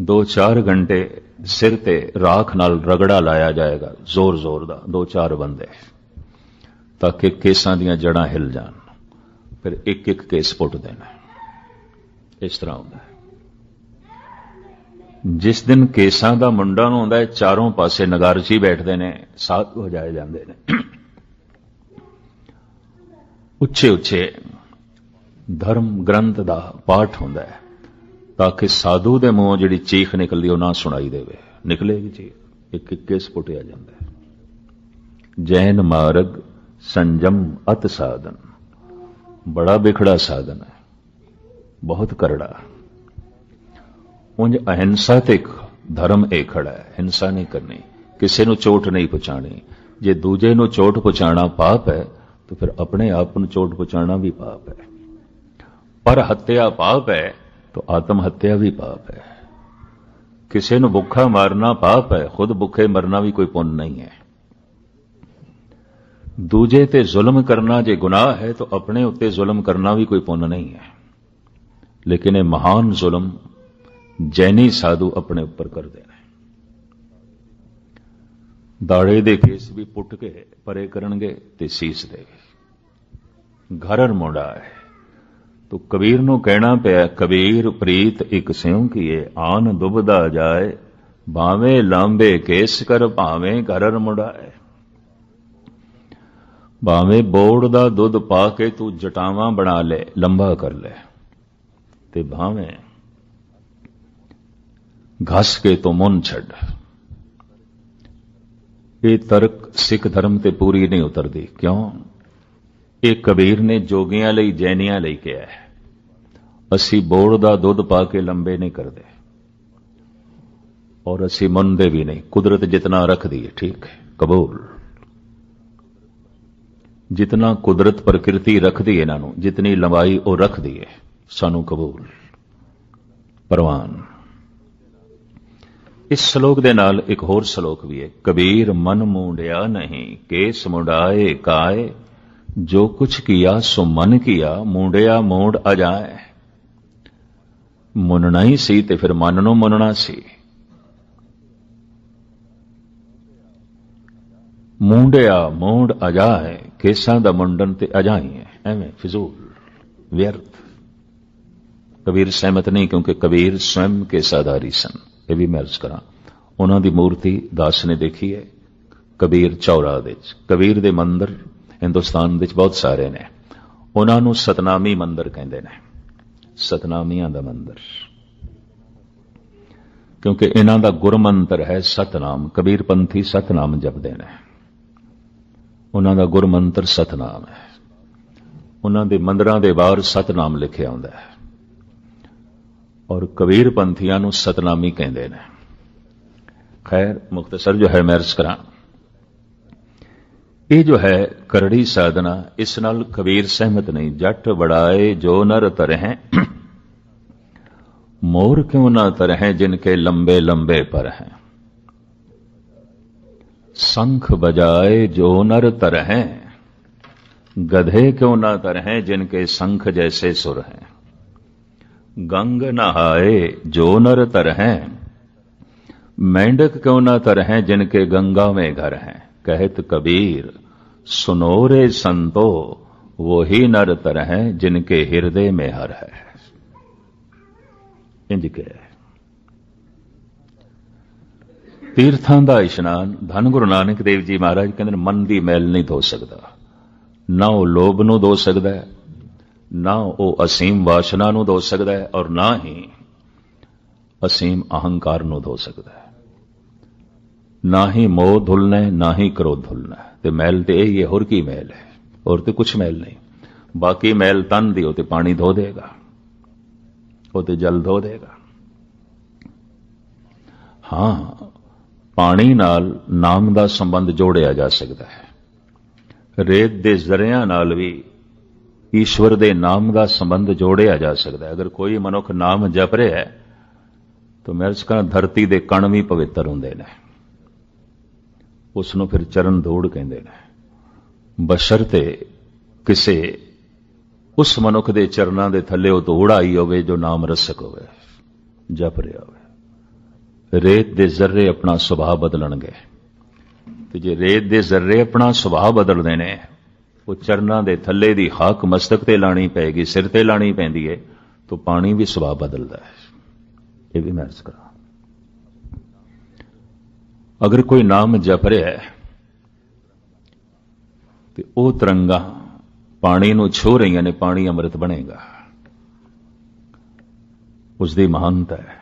2-4 ਘੰਟੇ ਸਿਰ ਤੇ ਰਾਖ ਨਾਲ ਰਗੜਾ ਲਾਇਆ ਜਾਏਗਾ, ਜ਼ੋਰ ਜ਼ੋਰ ਦਾ 2-4 ਬੰਦੇ। ਤਾਂ ਕਿ ਕੇਸਾਂ ਦੀਆਂ ਜੜਾਂ ਹਿਲ ਜਾਣ। ਫਿਰ ਇੱਕ ਇੱਕ ਕੇਸ ਪੁੱਟਦੇ ਨੇ ਇਸ ਤਰ੍ਹਾਂ ਹੁੰਦਾ ਜਿਸ ਦਿਨ ਕੇਸਾਂ ਦਾ ਮੁੰਡਾ ਨੂੰ ਹੁੰਦਾ ਹੈ, ਚਾਰੋਂ ਪਾਸੇ ਨਗਾਰਚੀ ਬੈਠਦੇ ਨੇ ਸਾਧ ਹੋ ਜਾਏ ਜਾਂਦੇ ਨੇ। ਉੱਚੇ ਉੱਚੇ ਧਰਮ ਗ੍ਰੰਥ ਦਾ ਪਾਠ ਹੁੰਦਾ ਹੈ। ਤਾਂ ਕਿ ਸਾਧੂ ਦੇ ਮੂੰਹੋਂ ਜਿਹੜੀ ਚੀਖ ਨਿਕਲਦੀ, ਉਹ ਨਾ ਸੁਣਾਈ ਦੇਵੇ। ਨਿਕਲੇਗੀ ਚੀਖ ਇੱਕ ਇੱਕ ਕੇਸ ਪੁੱਟਿਆ ਜਾਂਦਾ ਹੈ। ਜੈਨ ਮਾਰਗ ਸੰਜਮ ਅਤ ਸਾਧਨ। ਬੜਾ ਵਿਖੜਾ ਸਾਧਨ ਹੈ। ਬਹੁਤ ਕਰੜਾ। ਉਂਝ ਅਹਿੰਸਾ ਤੇ ਇੱਕ ਧਰਮ ਇਹ ਖੜਾ ਹੈ। ਹਿੰਸਾ ਨਹੀਂ ਕਰਨੀ। ਕਿਸੇ ਨੂੰ ਚੋਟ ਨਹੀਂ ਪਹੁੰਚਾਣੀ ਜੇ ਦੂਜੇ ਨੂੰ ਚੋਟ ਪਹੁੰਚਾਣਾ ਪਾਪ ਹੈ, ਤਾਂ ਫਿਰ ਆਪਣੇ ਆਪ ਨੂੰ ਚੋਟ ਪਹੁੰਚਾਣਾ ਵੀ ਪਾਪ ਹੈ। ਪਰ ਹੱਤਿਆ ਪਾਪ ਹੈ ਤਾਂ ਆਤਮ ਹੱਤਿਆ ਵੀ ਪਾਪ ਹੈ। ਕਿਸੇ ਨੂੰ ਭੁੱਖਾ ਮਾਰਨਾ ਪਾਪ ਹੈ, ਖੁਦ ਭੁੱਖੇ ਮਰਨਾ ਵੀ ਕੋਈ ਪੁੰਨ ਨਹੀਂ ਹੈ। ਦੂਜੇ ਤੇ ਜ਼ੁਲਮ ਕਰਨਾ ਜੇ ਗੁਨਾਹ ਹੈ, ਤਾਂ ਆਪਣੇ ਉੱਤੇ ਜ਼ੁਲਮ ਕਰਨਾ ਵੀ ਕੋਈ ਪੁੰਨ ਨਹੀਂ ਹੈ। ਲੇਕਿਨ ਇਹ ਮਹਾਨ ਜ਼ੁਲਮ ਜੈਨੀ ਸਾਧੂ ਆਪਣੇ ਉੱਪਰ ਕਰਦੇ ਨੇ। ਦਾੜੇ ਦੇ ਕੇਸ ਵੀ ਪੁੱਟ ਕੇ ਪਰੇ ਕਰਨਗੇ ਤੇ ਸੀਸ ਦੇ ਘਰਰ ਮੁੰਡਾ ਹੈ। ਤੋ ਕਬੀਰ ਨੂੰ ਕਹਿਣਾ ਪਿਆ, ਕਬੀਰ ਪ੍ਰੀਤ ਇੱਕ ਸਿਉ ਕੀਏ, ਆਨ ਦੁਬਦਾ ਜਾਏ, ਭਾਵੇਂ ਲਾਂਬੇ ਕੇਸ ਕਰ, ਭਾਵੇਂ ਘਰਰ ਮੁੜਾਏ। ਭਾਵੇਂ ਬੋੜ ਦਾ ਦੁੱਧ ਪਾ ਕੇ ਤੂੰ ਜਟਾਵਾਂ ਬਣਾ ਲੈ, ਲੰਬਾ ਕਰ ਲੈ, ਤੇ ਭਾਵੇਂ ਘਸ ਕੇ ਤੂੰ ਮਨ ਛੱਡ। ਇਹ ਤਰਕ ਸਿੱਖ ਧਰਮ ਤੇ ਪੂਰੀ ਨਹੀਂ ਉਤਰਦੀ। ਕਿਉਂ? ਇਹ ਕਬੀਰ ਨੇ ਜੋਗੀਆਂ ਲਈ, ਜੈਨੀਆਂ ਲਈ ਕਿਹਾ ਹੈ। ਅਸੀਂ ਬੋੜ ਦਾ ਦੁੱਧ ਪਾ ਕੇ ਲੰਬੇ ਨਹੀਂ ਕਰਦੇ। ਔਰ ਅਸੀਂ ਮੰਨਦੇ ਵੀ ਨਹੀਂ। ਕੁਦਰਤ ਜਿਤਨਾ ਰੱਖਦੀ ਹੈ, ਠੀਕ ਹੈ। ਕਬੂਲ। ਜਿਤਨਾ ਕੁਦਰਤ ਪ੍ਰਕਿਰਤੀ ਰੱਖਦੀ ਹੈ ਇਹਨਾਂ ਨੂੰ, ਜਿਤਨੀ ਲੰਬਾਈ ਉਹ ਰੱਖਦੀ ਹੈ, ਸਾਨੂੰ ਕਬੂਲ। ਪਰਵਾਨ। ਇਸ ਸ਼ਲੋਕ ਦੇ ਨਾਲ ਇੱਕ ਹੋਰ ਸ਼ਲੋਕ ਵੀ ਹੈ। ਕਬੀਰ ਮਨ ਮੁੰਡਿਆ ਨਹੀਂ, ਕੇਸ ਮੁੰਡਾਏ ਕਾਏ ਜੋ ਕੁਛ ਕੀਆ ਸੋ ਮਨ ਕੀਆ, ਮੂੰਡਿਆ ਮੂੰਡ ਅਜਾਏ। ਮੁੰਨਣਾ ਹੀ ਸੀ ਤੇ ਫਿਰ ਮਨ ਨੂੰ ਮੁੰਨਣਾ ਸੀ। ਮੂੰਡਿਆ ਮੂੰਡ ਅਜਾਏ, ਕੇਸਾਂ ਦਾ ਮੁੰਡਨ ਤੇ ਅਜਾਈ ਹੈ ਐਵੇਂ ਫਿਜ਼ੂਲ, ਵਿਅਰਥ। ਕਬੀਰ ਸਹਿਮਤ ਨਹੀਂ ਕਿਉਂਕਿ ਕਬੀਰ ਸਵੈਮ ਕੇਸਾਦਾਰੀ ਸਨ, ਇਹ ਵੀ ਮੈਂ ਅਰਜ਼ ਕਰਾਂ। ਉਹਨਾਂ ਦੀ ਮੂਰਤੀ ਦਾਸ ਨੇ ਦੇਖੀ ਹੈ, ਕਬੀਰ ਚੌਰਾ ਦੇ ਵਿੱਚ। ਕਬੀਰ ਦੇ ਮੰਦਰ ਹਿੰਦੁਸਤਾਨ ਵਿੱਚ ਬਹੁਤ ਸਾਰੇ ਨੇ। ਉਹਨਾਂ ਨੂੰ ਸਤਨਾਮੀ ਮੰਦਰ ਕਹਿੰਦੇ ਨੇ। ਸਤਨਾਮੀਆਂ ਦਾ ਮੰਦਰ। ਕਿਉਂਕਿ ਇਹਨਾਂ ਦਾ ਗੁਰਮੰਤਰ ਹੈ ਸਤਨਾਮ। ਕਬੀਰ ਪੰਥੀ ਸਤਨਾਮ ਜਪਦੇ ਨੇ। ਉਹਨਾਂ ਦਾ ਗੁਰਮੰਤਰ ਸਤਨਾਮ ਹੈ। ਉਹਨਾਂ ਦੇ ਮੰਦਰਾਂ ਦੇ ਬਾਹਰ ਸਤਨਾਮ ਲਿਖਿਆ ਹੁੰਦਾ ਹੈ। ਔਰ ਕਬੀਰ ਪੰਥੀਆਂ ਨੂੰ ਸਤਨਾਮੀ ਕਹਿੰਦੇ ਨੇ। ਖੈਰ ਮੁਖਤਸਰ ਜੋ ਹੈ, ਮੈਂ ਅਰਜ਼ ਕਰਾਂ ਇਹ ਜੋ ਹੈ ਕਰੜੀ ਸਾਧਨਾ ਇਸ ਨਾਲ ਕਬੀਰ ਸਹਿਮਤ ਨਹੀਂ ਜੱਟ ਬੜਾਏ ਜੋ ਨਰ ਤਰਹਿ मोर क्यों ना तरह जिनके लंबे लंबे पर हैं शंख बजाए जो नर तरह गधे क्यों ना तरह जिनके शंख जैसे सुर हैं गंग नहाए जो नर तरह मेंढक क्यों ना तरह जिनके गंगा में घर हैं कहत कबीर सुनो रे संतो वही नर तरह जिनके हृदय में हर है ਇੰਜ ਕਿਹਾ ਤੀਰਥਾਂ ਦਾ ਇਸ਼ਨਾਨ ਧੰਨ ਗੁਰੂ ਨਾਨਕ ਦੇਵ ਜੀ ਮਹਾਰਾਜ ਕਹਿੰਦੇ ਨੇ ਮਨ ਦੀ ਮੈਲ ਨਹੀਂ ਧੋ ਸਕਦਾ ਨਾ ਉਹ ਲੋਭ ਨੂੰ ਧੋ ਸਕਦਾ ਹੈ ਨਾ ਉਹ ਅਸੀਮ ਵਾਸ਼ਨਾ ਨੂੰ ਧੋ ਸਕਦਾ ਹੈ ਔਰ ਨਾ ਹੀ ਅਸੀਮ ਅਹੰਕਾਰ ਨੂੰ ਧੋ ਸਕਦਾ ਹੈ ਨਾ ਹੀ ਮੋਹ ਧੁਲਣਾ ਨਾ ਹੀ ਕ੍ਰੋਧ ਧੁਲਣਾ ਤੇ ਮੈਲ ਤੇ ਇਹ ਹੈ ਹੋਰ ਕੀ ਮੈਲ ਹੈ? ਹੋਰ ਤੇ ਕੁਛ ਮੈਲ ਨਹੀਂ। ਬਾਕੀ ਮੈਲ ਤਨ ਦੀ, ਉਹ ਤੇ ਪਾਣੀ ਧੋ ਦੇਗਾ। ਉਹ ਤੇ ਜਲ ਧੋ ਦੇਗਾ। ਹਾਂ, ਪਾਣੀ ਨਾਲ ਨਾਮ ਦਾ ਸੰਬੰਧ ਜੋੜਿਆ ਜਾ ਸਕਦਾ ਹੈ। ਰੇਤ ਦੇ ਜ਼ਰਿਆਂ ਨਾਲ ਵੀ ਈਸ਼ਵਰ ਦੇ ਨਾਮ ਦਾ ਸੰਬੰਧ ਜੋੜਿਆ ਜਾ ਸਕਦਾ ਹੈ। ਅਗਰ ਕੋਈ ਮਨੁੱਖ ਨਾਮ ਜਪ ਰਿਹਾ ਹੈ, ਤਾਂ ਮੈਂ ਇਸ ਕਹਾਂ ਧਰਤੀ ਦੇ ਕਣ ਵੀ ਪਵਿੱਤਰ ਹੁੰਦੇ ਨੇ। ਉਸ ਨੂੰ ਫਿਰ ਚਰਨ ਦੌੜ ਕਹਿੰਦੇ ਨੇ। ਬਸ਼ਰਤੇ ਕਿਸੇ ਉਸ ਮਨੁੱਖ ਦੇ ਚਰਨਾਂ ਦੇ ਥੱਲੇ ਉਹ ਦੌੜ ਆਈ ਹੋਵੇ ਜੋ ਨਾਮ ਰਸਕ ਹੋਵੇ, ਜਪ ਰਿਹਾ ਹੋਵੇ। ਰੇਤ ਦੇ ਜ਼ਰਰੇ ਆਪਣਾ ਸੁਭਾਅ ਬਦਲਣਗੇ। ਤੇ ਜੇ ਰੇਤ ਦੇ ਜ਼ਰਰੇ ਆਪਣਾ ਸੁਭਾਅ ਬਦਲਦੇ ਨੇ, ਉਹ ਚਰਨਾਂ ਦੇ ਥੱਲੇ ਦੀ ਹਾਕ ਮਸਤਕ ਤੇ ਲਾਣੀ ਪਏਗੀ, ਸਿਰ ਤੇ ਲਾਣੀ ਪੈਂਦੀ ਹੈ ਤਾਂ ਪਾਣੀ ਵੀ ਸੁਭਾਅ ਬਦਲਦਾ ਹੈ ਇਹ ਵੀ ਮੈਂ ਅਰਜ਼ ਕਰਾਂ। ਅਗਰ ਕੋਈ ਨਾਮ ਜਪ ਰਿਹਾ ਹੈ, ਤੇ ਉਹ ਤਰੰਗਾ ਪਾਣੀ ਨੂੰ ਛੋ ਰਹੀਆਂ ਨੇ, ਪਾਣੀ ਅੰਮ੍ਰਿਤ ਬਣੇਗਾ। ਉਸ ਦੀ ਮਹਾਨਤਾ ਹੈ।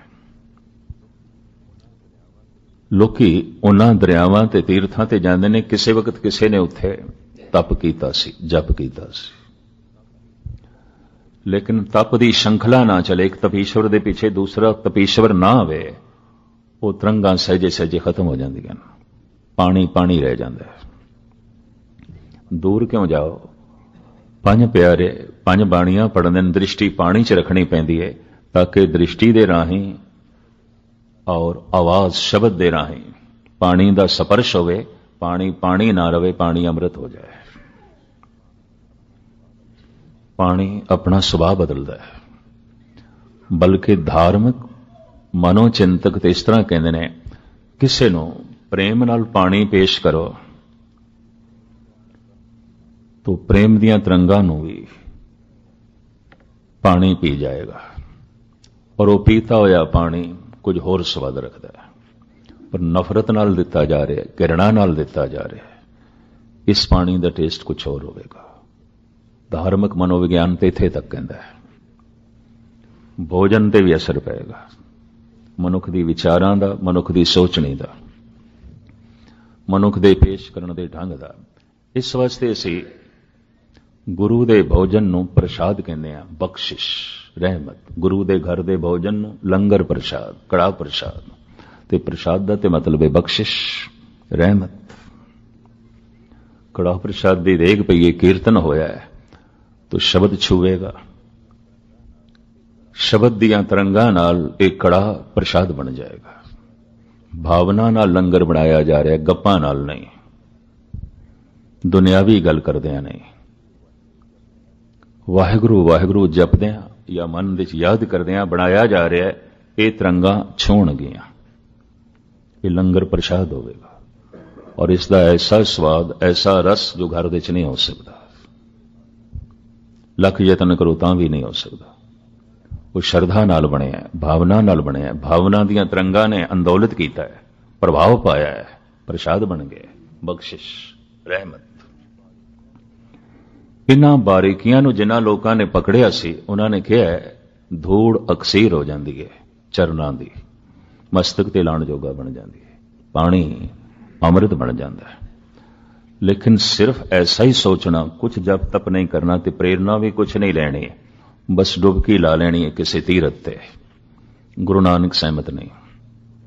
ਲੋਕੀ ਉਹਨਾਂ ਦਰਿਆਵਾਂ ਤੇ ਤੀਰਥਾਂ ਤੇ ਜਾਂਦੇ ਨੇ, ਕਿਸੇ ਵਕਤ ਕਿਸੇ ਨੇ ਉੱਥੇ ਤਪ ਕੀਤਾ ਸੀ, ਜਪ ਕੀਤਾ ਸੀ। ਲੇਕਿਨ ਤਪ ਦੀ ਸ਼ੰਖਲਾ ਨਾ ਚਲੇ, ਇੱਕ ਤਪੀਸ਼ਵਰ ਦੇ ਪਿੱਛੇ ਦੂਸਰਾ ਤਪੀਸ਼ਵਰ ਨਾ ਆਵੇ ਉਹ ਤਰੰਗਾਂ ਸਹਿਜੇ ਸਹਿਜੇ ਖਤਮ ਹੋ ਜਾਂਦੀਆਂ ਨੇ। ਪਾਣੀ ਪਾਣੀ ਰਹਿ ਜਾਂਦਾ ਹੈ। ਦੂਰ ਕਿਉਂ ਜਾਓ? ਪੰਜ ਪਿਆਰੇ, ਪੰਜ ਬਾਣੀਆਂ ਪੜਨ ਦੀ ਦ੍ਰਿਸ਼ਟੀ ਪਾਣੀ 'ਚ ਰੱਖਣੀ ਪੈਂਦੀ ਹੈ ਤਾਂ ਕਿ ਦ੍ਰਿਸ਼ਟੀ ਦੇ ਰਾਹੀਂ ਔਰ ਆਵਾਜ਼ ਸ਼ਬਦ ਦੇ ਰਾਹੀਂ ਪਾਣੀ ਦਾ ਸਪਰਸ਼ ਹੋਵੇ, ਪਾਣੀ ਪਾਣੀ ਨਾ ਰਵੇ, ਪਾਣੀ ਅੰਮ੍ਰਿਤ ਹੋ ਜਾਏ। ਪਾਣੀ ਆਪਣਾ ਸੁਭਾਅ ਬਦਲਦਾ ਹੈ। ਬਲਕਿ ਧਾਰਮਿਕ ਮਨੋਚਿੰਤਕ ਤੇ ਇਸ ਤਰ੍ਹਾਂ ਕਹਿੰਦੇ ਨੇ, ਕਿਸੇ ਨੂੰ ਪ੍ਰੇਮ ਨਾਲ ਪਾਣੀ ਪੇਸ਼ ਕਰੋ, ਤੋ ਪ੍ਰੇਮ ਦੀਆਂ ਤਰੰਗਾਂ ਨੂੰ ਵੀ ਪਾਣੀ ਪੀ ਜਾਏਗਾ। ਔਰ ਉਹ ਪੀਤਾ ਹੋਇਆ ਪਾਣੀ ਕੁਝ ਹੋਰ ਸਵਾਦ ਰੱਖਦਾ ਹੈ। ਪਰ ਨਫ਼ਰਤ ਨਾਲ ਦਿੱਤਾ ਜਾ ਰਿਹਾ ਹੈ ਕਿਰਣਾ ਨਾਲ ਦਿੱਤਾ ਜਾ ਰਿਹਾ ਹੈ। ਇਸ ਪਾਣੀ ਦਾ ਟੇਸਟ ਕੁਝ ਹੋਰ ਹੋਵੇਗਾ। ਧਾਰਮਿਕ ਮਨੋਵਿਗਿਆਨ ਤੇ ਇੱਥੇ ਤੱਕ ਕਹਿੰਦਾ ਹੈ। ਭੋਜਨ ਤੇ ਵੀ ਅਸਰ ਪਏਗਾ। ਮਨੁੱਖ ਦੀ ਵਿਚਾਰਾਂ ਦਾ, ਮਨੁੱਖ ਦੀ ਸੋਚਣੀ ਦਾ, ਮਨੁੱਖ ਦੇ ਪੇਸ਼ ਕਰਨ ਦੇ ਢੰਗ ਦਾ। ਇਸ ਵਾਸਤੇ ਅਸੀਂ ਗੁਰੂ ਦੇ ਭੋਜਨ ਨੂੰ ਪ੍ਰਸ਼ਾਦ ਕਹਿੰਦੇ ਆ ਬਖਸ਼ਿਸ਼, ਰਹਿਮਤ। ਗੁਰੂ ਦੇ ਘਰ ਦੇ ਭੋਜਨ ਨੂੰ ਲੰਗਰ ਪ੍ਰਸ਼ਾਦ ਕੜਾ ਪ੍ਰਸ਼ਾਦ। ਤੇ ਪ੍ਰਸ਼ਾਦ ਦਾ ਤੇ ਮਤਲਬ ਹੈ ਬਖਸ਼ਿਸ਼, ਰਹਿਮਤ। ਕੜਾ ਪ੍ਰਸ਼ਾਦ ਦੀ ਦੇਗ ਪਈਏ ਕੀਰਤਨ ਹੋਇਆ ਹੈ, ਤੋ ਸ਼ਬਦ ਛੂਵੇਗਾ। ਸ਼ਬਦ ਦੀਆਂ ਤਰੰਗਾਂ ਨਾਲ ਇਹ ਕੜਾ ਪ੍ਰਸ਼ਾਦ ਬਣ ਜਾਏਗਾ। ਭਾਵਨਾ ਨਾਲ ਲੰਗਰ ਬਣਾਇਆ ਜਾ ਰਿਹਾ, ਗੱਪਾਂ ਨਾਲ ਨਹੀਂ। ਦੁਨਿਆਵੀ ਗੱਲ ਕਰਦਿਆਂ ਨਹੀਂ। ਵਾਹਿਗੁਰੂ ਵਾਹਿਗੁਰੂ ਜਪਦਿਆਂ ਜਾਂ ਮਨ ਵਿੱਚ ਯਾਦ ਕਰਦਿਆਂ ਬਣਾਇਆ ਜਾ ਰਿਹਾ ਇਹ ਤਰੰਗਾਂ ਛੋਣਗੀਆਂ ਇਹ ਲੰਗਰ ਪ੍ਰਸ਼ਾਦ ਹੋਵੇਗਾ। ਔਰ ਇਸ ਦਾ ਐਸਾ ਸਵਾਦ, ਐਸਾ ਰਸ ਜੋ ਘਰ ਵਿੱਚ ਨਹੀਂ ਹੋ ਸਕਦਾ। ਲੱਖ ਯਤਨ ਕਰੋ ਤਾਂ ਵੀ ਨਹੀਂ ਹੋ ਸਕਦਾ। ਉਹ ਸ਼ਰਧਾ ਨਾਲ ਬਣਿਆ ਭਾਵਨਾ ਨਾਲ ਬਣਿਆ ਭਾਵਨਾ ਦੀਆਂ ਤਰੰਗਾਂ ਨੇ ਅੰਦੋਲਿਤ ਕੀਤਾ ਹੈ, ਪ੍ਰਭਾਵ ਪਾਇਆ ਹੈ, ਪ੍ਰਸ਼ਾਦ ਬਣ ਗਏ ਬਖਸ਼ਿਸ਼, ਰਹਿਮਤ। ਇਨ੍ਹਾਂ ਬਾਰੀਕੀਆਂ ਨੂੰ ਜਿਨ੍ਹਾਂ ਲੋਕਾਂ ਨੇ ਪਕੜਿਆ ਸੀ, ਉਹਨਾਂ ਨੇ ਕਿਹਾ ਧੂੜ ਅਕਸੀਰ ਹੋ ਜਾਂਦੀ ਹੈ, ਚਰਨਾਂ ਦੀ, ਮਸਤਕ ਤੇ ਲਾਣ ਜੋਗਾ ਬਣ ਜਾਂਦੀ ਹੈ, ਪਾਣੀ ਅੰਮ੍ਰਿਤ ਬਣ ਜਾਂਦਾ ਹੈ। ਲੇਕਿਨ ਸਿਰਫ ਐਸਾ ਹੀ ਸੋਚਣਾ ਕੁਝ ਜਪ ਤਪ ਨਹੀਂ ਕਰਨਾ ਤੇ ਪ੍ਰੇਰਣਾ ਵੀ ਕੁਝ ਨਹੀਂ ਲੈਣੀ ਬਸ ਡੁਬਕੀ ਲਾ ਲੈਣੀ ਹੈ ਕਿਸੇ ਤੀਰਤ ਤੇ। ਗੁਰੂ ਨਾਨਕ ਸਹਿਮਤ ਨਹੀਂ।